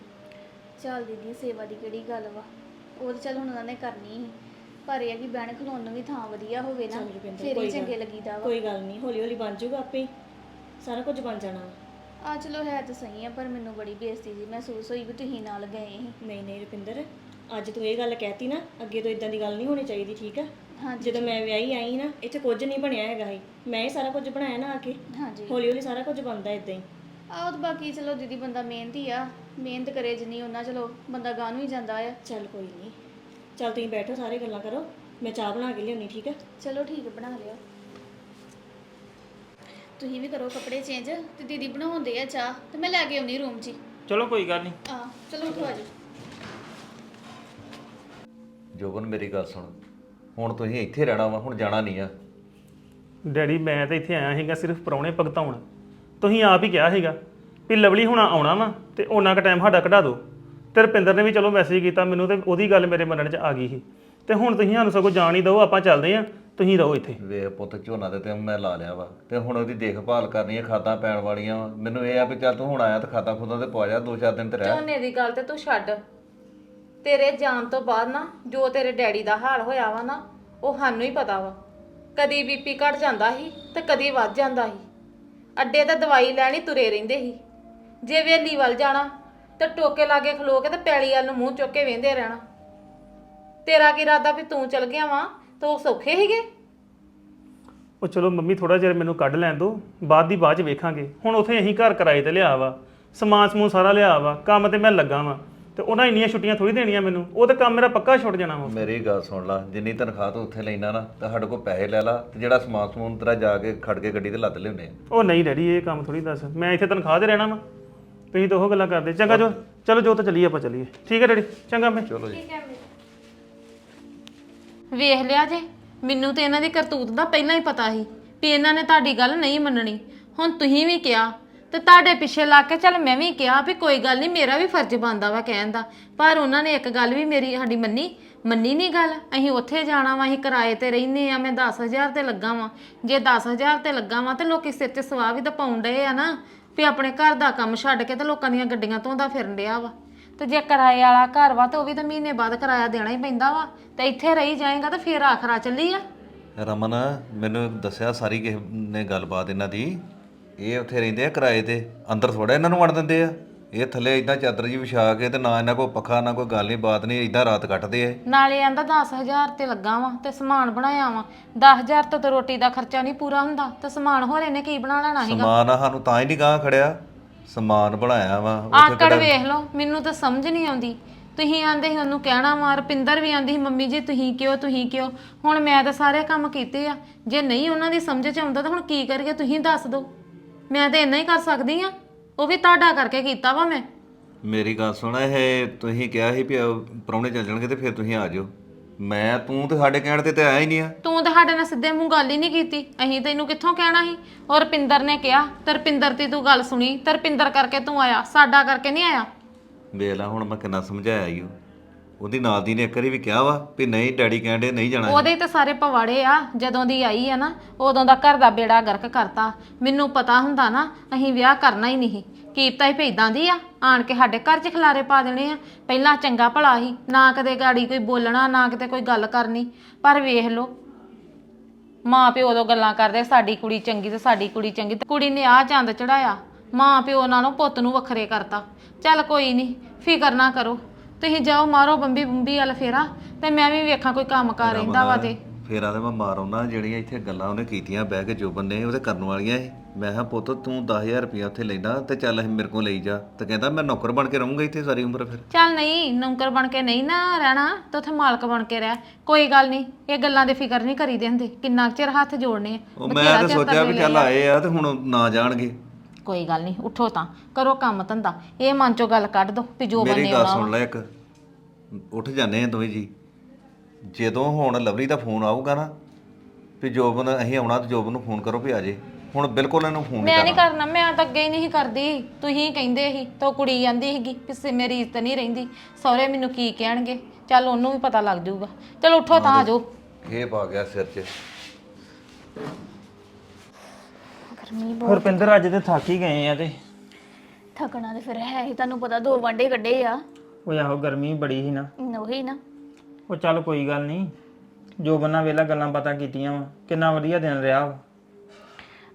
ਚੱਲ ਦੀਦੀ ਸੇਵਾ ਦੀ ਕਿਹੜੀ ਗੱਲ ਵਾ ਉਹ ਤਾਂ ਚੱਲ ਹੁਣ ਉਹਨਾਂ ਨੇ ਕਰਨੀ ਸੀ। ਪਰ ਇਹ ਆ ਕਿ ਬਹਿਣ ਖਲੋਣ ਨੂੰ ਵੀ ਥਾਂ ਵਧੀਆ ਹੋਵੇ ਨਾ ਚੱਲ ਰੁਪਿੰਦਰ, ਫਿਰ ਕੋਈ ਹੀ ਗੱਲ- ਚੰਗੇ ਲੱਗੀਦਾ ਵਾ। ਕੋਈ ਗੱਲ ਨਹੀਂ ਹੌਲੀ ਹੌਲੀ ਬਣ ਜਾਊਗਾ ਆਪੇ ਹੀ। ਸਾਰਾ ਕੁਝ ਬਣ ਜਾਣਾ ਵਾ। ਆ ਚਲੋ ਹੈ ਤਾਂ ਸਹੀ ਆ ਪਰ ਮੈਨੂੰ ਬੜੀ ਬੇਇੱਜ਼ਤੀ ਜੀ ਮਹਿਸੂਸ ਹੋਈ ਵੀ ਤੁਸੀਂ ਨਾਲ ਗਏ ਸੀ। ਨਹੀਂ ਨਹੀਂ ਰੁਪਿੰਦਰ ਅੱਜ ਤੂੰ ਇਹ ਗੱਲ ਕਹਿਤੀ ਨਾ ਅੱਗੇ ਤੋਂ ਇਦਾਂ ਦੀ ਗੱਲ ਨਹੀਂ ਹੋਣੀ ਚਾਹੀਦੀ ਠੀਕ ਆ? ਹਾਂਜੀ ਜਦੋਂ ਮੈਂ ਵਿਆਹੀ ਆਈ ਨਾ ਇੱਥੇ ਕੁਝ ਨਹੀਂ ਬਣਿਆ ਹੈਗਾ ਸੀ ਮੈਂ ਹੀ ਸਾਰਾ ਕੁਝ ਬਣਾਇਆ ਨਾ ਆ ਕੇ ਹਾਂਜੀ। ਹੌਲੀ ਹੌਲੀ ਸਾਰਾ ਕੁਝ ਬਣਦਾ ਇਦਾਂ ਹੀ। ਆਹ ਤਾਂ ਬਾਕੀ ਚਲੋ ਦੀਦੀ ਬੰਦਾ ਮਿਹਨਤੀ ਆ ਮਿਹਨਤ ਕਰੇ ਜਿੰਨੀ ਉਹਨਾਂ ਚਲੋ ਬੰਦਾ ਗਾਂ ਨੂੰ ਹੀ ਜਾਂਦਾ ਆ। ਚੱਲ ਕੋਈ ਨਹੀਂ ਚੱਲ ਤੁਸੀਂ ਬੈਠੋ ਸਾਰੇ ਗੱਲਾਂ ਕਰੋ। ਮੈਂ ਚਾਹ ਬਣਾ ਕੇ ਲਿਆਉਣੀ ਠੀਕ ਆ ਚਲੋ ਠੀਕ ਆ, ਬਣਾ ਲਿਓ। ਤੁਸੀਂ ਵੀ ਕਰੋ ਕੱਪੜੇ ਚੇਂਜ ਤੇ ਦੀਦੀ ਬਣਾਉਂਦੇ ਆ ਚਾਹ ਤੇ ਮੈਂ ਲੈ ਕੇ ਆਉਣੀ ਰੂਮ 'ਚ ਹੀ। ਚਲੋ ਕੋਈ ਗੱਲ ਨਹੀਂ। ਆ ਚਲੋ ਉੱਠੋ ਆਜੋ ਜੋਬਨ ਮੇਰੀ ਗੱਲ ਸੁਣ। ਹੁਣ ਤੁਸੀਂ ਇੱਥੇ ਰਹਿਣਾ ਵਾ ਹੁਣ ਜਾਣਾ ਨਹੀਂ ਆ। ਡੈਡੀ ਮੈਂ ਤਾਂ ਇੱਥੇ ਆਇਆ ਸੀਗਾ ਸਿਰਫ ਪ੍ਰਾਹੁਣੇ ਭਗਤਾਉਣ। ਤੁਸੀਂ ਆਪ ਹੀ ਕਿਹਾ ਸੀਗਾ ਵੀ ਲਵਲੀ ਹੁਣਾ ਆਉਣਾ ਵਾ ਤੇ ਉਹਨਾਂ ਕ ਟਾਈਮ ਸਾਡਾ ਕਢਾ ਦਿਓ। ਤੇ ਰੁਪਿੰਦਰ ਨੇ ਵੀ ਚਲੋ ਮੈਸੇਜ ਕੀਤਾ ਮੈਨੂੰ ਤੇ ਉਹਦੀ ਗੱਲ ਮੇਰੇ ਮਨ 'ਚ ਆ ਗਈ ਸੀ। ਤੇ ਹੁਣ ਤੁਸੀਂ ਸਾਨੂੰ ਸਗੋਂ ਜਾਣ ਹੀ ਦਿਓ ਆਪਾਂ ਚੱਲਦੇ ਆ ਤੁਸੀਂ ਰਹੋ ਇੱਥੇ। ਵੇਖ ਪੁੱਤ ਝੋਨਾ ਦੇ ਤੇ ਮੈਂ ਲਾ ਲਿਆ ਵਾ। ਤੇ ਹੁਣ ਉਹਦੀ ਦੇਖਭਾਲ ਕਰਨੀ ਹੈ ਖਾਦਾਂ ਪੈਣ ਵਾਲੀਆਂ ਵਾ। ਮੈਨੂੰ ਇਹ ਆ ਵੀ ਚੱਲ ਤੂੰ ਹੁਣ ਆਇਆ ਤੇ ਖਾਦਾਂ ਖੁਦਾਂ ਤੇ ਪਵਾ ਜਾ ਦੋ ਚਾਰ ਦਿਨ ਤੇ ਰਹਿ। ਝੋਨੇ ਦੀ ਗੱਲ ਤੇ ਤੂੰ ਛੱਡ। ਤੇਰੇ ਜਾਣ ਤੋਂ ਬਾਅਦ ਨਾ ਜੋ ਤੇਰੇ ਡੈਡੀ ਦਾ ਹਾਲ ਹੋਇਆ ਵਾ ਨਾ ਉਹ ਸਾਨੂੰ ਹੀ ਪਤਾ ਵਾ। ਕਦੀ ਬੀਪੀ ਘਟ ਜਾਂਦਾ ਸੀ ਤੇ ਕਦੀ ਵੱਧ ਜਾਂਦਾ ਸੀ। ਅੱਡੇ ਤੇ ਦਵਾਈ ਲੈਣੀ ਤੁਰੇ ਰਹਿੰਦੇ ਸੀ। ਜੇ ਵੇਲੀ ਵੱਲ ਜਾਣਾ ਤੇ ਟੋਕੇ ਲਾਗੇ ਖਲੋ ਕੇ ਤੇ ਪੈਲੀ ਵੱਲ ਨੂੰ ਮੂੰਹ ਚੁੱਕ ਕੇ ਵੇਂਦੇ ਰਹਿਣਾ। ਤੇਰਾ ਕੀ ਇਰਾਦਾ ਵੀ ਤੂੰ ਚਲ ਗਿਆ ਵਾਂ ਤਾਂ ਉਹ ਸੌਖੇ ਸੀਗੇ? ਉਹ ਚਲੋ ਮੰਮੀ ਥੋੜਾ ਜਿਹਾ ਮੈਨੂੰ ਕੱਢ ਲੈਣ ਦਿਓ ਬਾਅਦ ਦੀ ਬਾਅਦ ਚ ਵੇਖਾਂਗੇ। ਹੁਣ ਉੱਥੇ ਅਸੀਂ ਘਰ ਕਿਰਾਏ ਤੇ ਲਿਆ ਵਾ ਸਮਾਨ ਸਮੂਨ ਸਾਰਾ ਲਿਆ ਵਾ ਕੰਮ ਤੇ ਮੈਂ ਲੱਗਾ ਵਾਂ। ਤੇ ਉਹਨਾਂ ਇੰਨੀਆਂ ਛੁੱਟੀਆਂ ਥੋੜੀ ਦੇਣੀਆਂ ਮੈਨੂੰ ਉਹ ਤਾਂ ਕੰਮ ਮੇਰਾ ਪੱਕਾ ਛੁੱਟ ਜਾਣਾ ਵਾ। ਮੇਰੀ ਗੱਲ ਸੁਣ ਲੈ ਜਿੰਨੀ ਤਨਖਾਹ ਤੂੰ ਉੱਥੇ ਲੈਣਾ ਨਾ ਤਾਂ ਸਾਡੇ ਕੋਲ ਪੈਸੇ ਲੈ ਲਾ ਤੇ ਜਿਹੜਾ ਸਮਾਨ ਸਮੂਨ ਤੇਰਾ ਜਾ ਕੇ ਖੜ ਕੇ ਗੱਡੀ ਤੇ ਲੱਦ ਲਿਆਉਂਦੇ ਆ। ਉਹ ਨਹੀਂ ਡੈਡੀ ਇਹ ਕੰਮ ਥੋੜੀ ਦੱਸ ਮੈਂ ਇੱਥੇ ਤਨਖਾਹ ਤੇ ਰਹਿਣਾ ਵਾ। ਤੁਸੀਂ ਤਾਂ ਉਹ ਗੱਲਾਂ ਕਰਦੇ। ਚੰਗਾ ਜੋ ਚਲੋ ਜੋ ਤਾਂ ਚੱਲੀਏ ਆਪਾਂ ਚੱਲੀਏ। ਠੀਕ ਹੈ ਡੈਡੀ ਚੰਗਾ ਮੈਂ। ਚਲੋ ਜੀ। ਵੇਖ ਲਿਆ ਜੇ ਮੈਨੂੰ ਤੇ ਇਹਨਾਂ ਦੀ ਕਰਤੂਤ ਦਾ ਪਹਿਲਾਂ ਹੀ ਪਤਾ ਸੀ ਵੀ ਇਹਨਾਂ ਨੇ ਤੁਹਾਡੀ ਗੱਲ ਨਹੀਂ ਮੰਨਣੀ। ਹੁਣ ਤੁਸੀਂ ਵੀ ਕਿਹਾ ਤੇ ਤੁਹਾਡੇ ਪਿੱਛੇ ਲੱਗ ਕੇ ਚੱਲ ਮੈਂ ਵੀ ਕਿਹਾ ਵੀ ਕੋਈ ਗੱਲ ਨਹੀਂ ਮੇਰਾ ਵੀ ਫਰਜ਼ ਬਣਦਾ ਵਾ ਕਹਿਣ ਦਾ। ਪਰ ਉਹਨਾਂ ਨੇ ਇੱਕ ਗੱਲ ਵੀ ਮੇਰੀ ਸਾਡੀ ਮੰਨੀ ਮੰਨੀ ਨਹੀਂ ਗੱਲ। ਅਸੀਂ ਉੱਥੇ ਜਾਣਾ ਵਾ ਅਸੀਂ ਕਿਰਾਏ ਤੇ ਰਹਿੰਦੇ ਆ ਮੈਂ 10000 ਤੇ ਲੱਗਾ ਵਾਂ। ਜੇ 10000 ਤੇ ਲੱਗਾ ਵਾਂ ਤੇ ਲੋਕੀ ਸਿਰ ਤੇ ਸਵਾਹ ਵੀ ਤਾਂ ਪਾਉਣ ਡਏ ਆ ਨਾ। ਵੀ ਆਪਣੇ ਘਰ ਦਾ ਕੰਮ ਛੱਡ ਕੇ ਤੇ ਲੋਕਾਂ ਦੀਆਂ ਗੱਡੀਆਂ ਧੋਂਦਾ ਫਿਰਨ ਡਿਆ ਵਾ। ਤੇ ਜੇ ਕਿਰਾਏ ਵਾਲਾ ਘਰ ਵਾ ਤੇ ਉਹ ਵੀ ਤਾਂ ਮਹੀਨੇ ਬਾਅਦ ਕਿਰਾਇਆ ਦੇਣਾ ਹੀ ਪੈਂਦਾ ਵਾ। ਤੇ ਇੱਥੇ ਰਹੀ ਜਾਏਗਾ ਤੇ ਫੇਰ ਆਖਰਾ ਚੱਲੀ ਆ। ਰਮਨ, ਮੈਨੂੰ ਦੱਸਿਆ ਸਾਰੀ ਕਿਸੇ ਨੇ ਗੱਲਬਾਤ ਇਹਨਾਂ ਦੀ। ਇਹ ਉੱਥੇ ਰਹਿੰਦੇ ਆ ਕਿਰਾਏ ਤੇ। ਅੰਦਰ ਥੋੜਾ ਇਹਨਾਂ ਨੂੰ ਵੜ ਦਿੰਦੇ ਆ। ਇਹ ਥੱਲੇ ਇਦਾਂ ਚਾਦਰ ਜੀ ਵਿਛਾ ਕੇ ਤੇ ਨਾ ਇਹਨਾਂ ਕੋਈ ਪੱਖਾ ਨਾ ਕੋਈ ਗੱਲ ਨਹੀਂ ਬਾਤ ਨਹੀਂ ਇਦਾਂ ਰਾਤ ਕੱਟਦੇ ਆ। ਨਾਲੇ ਆਂਦਾ 10000 ਤੇ ਲੱਗਾ ਵਾ ਤੇ ਸਮਾਨ ਬਣਾਇਆ ਵਾ। 10000 ਤੋਂ ਤਾਂ ਰੋਟੀ ਦਾ ਖਰਚਾ ਨਹੀਂ ਪੂਰਾ ਹੁੰਦਾ ਤੇ ਸਮਾਨ ਹੋਰ ਇਹਨੇ ਕੀ ਬਣਾ ਲੈਣਾ ਸੀਗਾ? ਸਮਾਨ ਸਾਨੂੰ ਤਾਂ ਹੀ ਨਹੀਂ ਗਾਂ ਖੜਿਆ। ਸਮਾਨ ਬਣਾਇਆ ਵਾ ਆਕੜ ਵੇਖ ਲਓ ਮੈਨੂੰ ਤਾਂ ਸਮਝ ਨਹੀਂ ਆਉਂਦੀ। ਤੁਸੀਂ ਆਂਦੇ ਸੀ ਉਹਨੂੰ ਕਹਿਣਾ ਵਾ ਰਪਿੰਦਰ ਵੀ ਆਂਦੀ ਸੀ ਮੰਮੀ ਜੀ ਤੁਸੀਂ ਕਿਉਂ ਤੁਸੀਂ ਕਿਉਂ? ਹੁਣ ਮੈਂ ਤਾਂ ਸਾਰੇ ਕੰਮ ਕੀਤੇ ਆ। ਜੇ ਨਹੀਂ ਉਹਨਾਂ ਦੀ ਸਮਝ ਚ ਆਉਂਦਾ ਤਾਂ ਹੁਣ ਕੀ ਕਰੀਏ ਤੁਸੀਂ ਦੱਸ ਦਿਓ। ਮੈਂ ਤਾਂ ਇੰਨਾ ਹੀ ਕਰ ਸਕਦੀ ਆ। ਉਹ ਵੀ ਤੁਹਾਡਾ ਕਰਕੇ ਕੀਤਾ ਵਾ ਮੈਂ। ਮੇਰੀ ਗੱਲ ਸੁਣ ਇਹ ਤੁਸੀਂ ਕਿਹਾ ਸੀ ਵੀ ਪਰੌਣੇ ਚੱਲ ਜਾਣਗੇ ਤੇ ਫਿਰ ਤੁਸੀਂ ਆ ਜਾਓ ਮੈਂ ਤੂੰ ਤੇ ਸਾਡੇ ਕਹਿਣ ਤੇ ਤੇ ਆਇਆ ਹੀ ਨਹੀਂ ਆ। ਤੂੰ ਤਾਂ ਸਾਡੇ ਨਾਲ ਸਿੱਧੇ ਮੂੰਹ ਗੱਲ ਹੀ ਨਹੀਂ ਕੀਤੀ। ਅਸੀਂ ਤੈਨੂੰ ਕਿੱਥੋਂ ਕਹਿਣਾ ਸੀ? ਔਰ ਰਪਿੰਦਰ ਨੇ ਕਿਹਾ ਤੇ ਰਪਿੰਦਰ ਦੀ ਤੂੰ ਗੱਲ ਸੁਣੀ ਤੇ ਰਪਿੰਦਰ ਕਰਕੇ ਤੂੰ ਆਇਆ ਸਾਡਾ ਕਰਕੇ ਨਹੀਂ ਆਇਆ। ਵੇਖ ਲੈ ਹੁਣ ਮੈਂ ਕਿੰਨਾ ਸਮਝਾਇਆ ਈ ਉਹ ਉਹਦੀ ਨਾਲ ਦੀ ਨੇ ਇੱਕ ਵਾਰੀ ਵੀ ਕਿਹਾ ਵਾ ਵੀ ਨਹੀਂ, ਡੈਡੀ ਕਹਿੰਦੇ ਨਹੀਂ ਜਾਣਾ। ਉਹਦੇ ਤੇ ਸਾਰੇ ਪਵਾੜੇ ਆ, ਜਦੋਂ ਦੀ ਆਈ ਆ ਨਾ, ਉਦੋਂ ਦਾ ਘਰ ਦਾ ਬੇੜਾ ਗਰਕ ਕਰਤਾ। ਮੈਨੂੰ ਪਤਾ ਹੁੰਦਾ ਨਾ, ਅਸੀਂ ਵਿਆਹ ਕਰਨਾ ਹੀ ਨਹੀਂ ਕੀਪਤਾ ਹੀ ਭੇਦਾਂ ਦੀ ਆ, ਆਣ ਕੇ ਸਾਡੇ ਘਰ 'ਚ ਖਲਾਰੇ ਪਾ ਦੇਣੇ ਆ। ਪਹਿਲਾਂ ਚੰਗਾ ਭਲਾ ਹੀ ਨਾ ਕਦੇ ਗਾੜੀ ਕੋਈ ਬੋਲਣਾ, ਨਾ ਕਿਤੇ ਕੋਈ ਗੱਲ ਕਰਨੀ। ਪਰ ਵੇਖ ਲਓ ਮਾਂ ਪਿਓ ਉਦੋਂ ਗੱਲਾਂ ਕਰਦੇ, ਸਾਡੀ ਕੁੜੀ ਚੰਗੀ ਤੇ ਸਾਡੀ ਕੁੜੀ ਚੰਗੀ ਤੇ ਕੁੜੀ ਨੇ ਆਹ ਚੰਦ ਚੜਾਇਆ। ਮਾਂ ਪਿਓ ਨਾਲੋਂ ਪੁੱਤ ਨੂੰ ਵੱਖਰੇ ਕਰਤਾ। ਚੱਲ ਕੋਈ ਨਹੀਂ, ਫਿਕਰ ਨਾ ਕਰੋ। ਤੁਸੀਂ ਜਾਓ ਮਾਰੋ ਬੰਬੀ ਬੰਬੀ ਵਾਲ ਫੇਰਾ ਤੇ ਮੈਂ ਵੀ ਵੇਖਾਂ ਕੋਈ ਕੰਮ ਕਰ ਰਹਿੰਦਾ ਵਾ ਤੇ। ਫੇਰ ਆਦੇ ਮੈਂ ਮਾਰ ਆਉਣਾ ਜਿਹੜੀਆਂ ਇੱਥੇ ਗੱਲਾਂ ਉਹਨੇ ਕੀਤੀਆਂ ਬਹਿ ਕੇ ਜੋਬਨ ਨੇ ਉਹਦੇ ਕਰਨ ਵਾਲੀਆਂ ਸੀ। ਮੈਂ ਕਿਹਾ ਪੁੱਤ ਤੂੰ 10000 ਰੁਪਇਆ ਉੱਥੇ ਲੈਂਦਾ ਤੇ ਚੱਲ ਅਸੀਂ ਮੇਰੇ ਕੋਲ ਲਈ ਜਾ। ਤੇ ਕਹਿੰਦਾ ਮੈਂ ਨੌਕਰ ਬਣ ਕੇ ਰਹੂੰਗਾ ਇੱਥੇ ਸਾਰੀ ਉਮਰ ਫਿਰ। ਚੱਲ ਨਹੀਂ ਨੌਕਰ ਬਣ ਕੇ ਨਹੀਂ ਨਾ ਰਹਿਣਾ ਤੇ ਉੱਥੇ ਮਾਲਕ ਬਣ ਕੇ ਰਹਿ। ਕੋਈ ਗੱਲ ਨਹੀਂ ਇਹ ਗੱਲਾਂ ਦੇ ਫਿਕਰ ਨਹੀਂ ਕਰੀਦੇ ਹੁੰਦੇ ਕਿੰਨਾ ਕੁ ਚਿਰ ਹੱਥ ਜੋੜਨੇ ਆ ਉਹ ਮੈਂ ਬਥੇਰਾ ਤਾਂ ਚਿਰ ਸੋਚਿਆ ਵੀ ਚੱਲ। ਆਏ ਆ ਤੇ ਹੁਣ ਨਾ ਜਾਣਗੇ। ਕੋਈ ਗੱਲ ਨਹੀਂ ਉੱਠੋ ਤਾਂ ਕਰੋ ਕੰਮ ਧੰਦਾ ਇਹ ਮਨ ਚੋਂ ਗੱਲ ਕੱਢ ਦੋ ਵੀ ਜੋ ਮੇਰੀ ਬੰਨੇ ਗੱਲ ਆਉਣਾ ਸੁਣ ਲੈ ਇੱਕ ਉੱਠ ਜਾਂਦੇ ਆ ਦੋਵੇਂ ਜੀ। ਜਦੋਂ ਹੁਣ ਲਵਲੀ ਦਾ ਫੋਨ ਆਊਗਾ ਨਾ ਵੀ ਜੋਬਨ ਅਸੀਂ ਆਉਣਾ ਤੇ ਜੋਬਨ ਨੂੰ ਫੋਨ ਕਰੋ ਵੀ ਆ ਜੇ। ਹੁਣ ਬਿਲਕੁਲ ਇਹਨੂੰ ਫੋਨ ਨਹੀਂ ਮੈਂ ਨਹੀਂ ਕਰਨਾ। ਕਰਨਾ ਮੈਂ ਤਾਂ ਅੱਗੇ ਹੀ ਨਹੀਂ ਕਰਦੀ। ਤੁਸੀਂ ਕਹਿੰਦੇ ਸੀ ਤਾਂ ਉਹ ਕੁੜੀ ਜਾਂਦੀ ਸੀਗੀ ਪਿੱਛੇ ਮੇਰੀ ਇੱਜ਼ਤ ਨਹੀਂ ਰਹਿੰਦੀ। ਸਹੁਰੇ ਮੈਨੂੰ ਕੀ ਕਹਿਣਗੇ? ਚੱਲ ਉਹਨੂੰ ਵੀ ਪਤਾ ਲੱਗ ਜਾਊਗਾ। ਚਲ ਉੱਠੋ ਤਾਂ ਆ ਜਾਓ। ਇਹ ਪਾ ਗਿਆ ਸਿਰ 'ਚ। ਗਰਮੀ ਬਹੁਤ ਹਰਪਿੰਦਰ ਅੱਜ ਤੇ ਥੱਕ ਹੀ ਗਏ ਆ ਤੇ। ਥਕਣਾ ਤੇ ਫਿਰ ਹੈ ਹੀ ਤੁਹਾਨੂੰ ਪਤਾ ਦੋ ਵਾਂਡੇ ਕੱਢੇ ਆ। ਉਹ ਆਹੋ ਗਰਮੀ ਬੜੀ ਸੀ ਨਾ। ਉਹੀ ਨਾ। ਉਹ ਚੱਲ ਕੋਈ ਗੱਲ ਨਹੀਂ ਜੋ ਬੰਨਾ ਵੇਲਾ ਗੱਲਾਂ ਪਤਾ ਕੀਤੀਆਂ ਵਾ ਕਿੰਨਾ ਵਧੀਆ ਦਿਨ ਰਿਹਾ ਵਾ।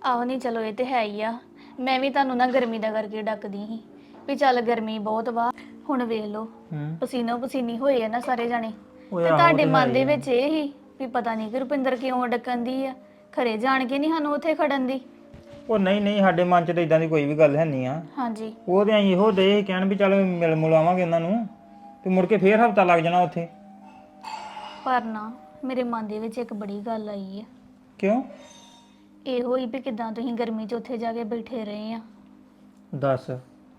ਆਹੋ ਨਹੀਂ ਚਲੋ ਇਹ ਤੇ ਹੈ ਹੀ ਆ। ਮੈਂ ਵੀ ਤੁਹਾਨੂੰ ਨਾ ਗਰਮੀ ਦਾ ਕਰਕੇ ਡੱਕਦੀ ਸੀ ਵੀ ਚੱਲ ਗਰਮੀ ਬਹੁਤ ਵਾ। ਹੁਣ ਵੇਖ ਲਓ ਹੂੰ ਪਸੀਨੋ ਪਸੀਨੀ ਹੋਏ ਆ ਨਾ ਸਾਰੇ ਜਾਣੇ। ਤੇ ਤੁਹਾਡੇ ਮਨ ਦੇ ਵਿੱਚ ਇਹ ਹੀ ਵੀ ਪਤਾ ਨਹੀਂ ਕਿ ਰੁਪਿੰਦਰ ਕਿਉਂ ਡੱਕਣ ਦੀ ਆ। ਖਰੇ ਜਾਣ ਕੇ ਨਹੀਂ ਸਾਨੂੰ ਉੱਥੇ ਖੜਨ ਦੀ। ਉਹ ਨਹੀਂ ਨਹੀਂ ਸਾਡੇ ਮਨ 'ਚ ਤਾਂ ਇਦਾਂ ਦੀ ਕੋਈ ਵੀ ਗੱਲ ਹੈ ਨਹੀਂ ਆ। ਹਾਂਜੀ। ਉਹ ਤੇ ਅਸੀਂ ਇਹੋ ਦੇ ਕਹਿਣ ਵੀ ਚੱਲ ਮਿਲ ਮੁਲਾਵਾਂਗੇ ਉਹਨਾਂ ਨੂੰ ਤੇ ਮੁੜ ਕੇ ਫੇਰ ਹਫਤਾ ਲੱਗ ਜਾਣਾ ਉੱਥੇ। ਪਰ ਨਾ ਮੇਰੇ ਮਨ ਦੇ ਵਿੱਚ ਇੱਕ ਬੜੀ ਗੱਲ ਆਈ ਹੈ ਕਿਉਂ? ਇਹੋ ਹੀ ਵੀ ਕਿਦਾਂ ਤੁਸੀਂ ਗਰਮੀ 'ਚ ਉੱਥੇ ਜਾ ਕੇ ਬੈਠੇ ਰਹੇ ਆ। ਦੱਸ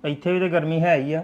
ਇੱਥੇ ਵੀ ਤੇ ਗਰਮੀ ਹੈ ਹੀ ਆ।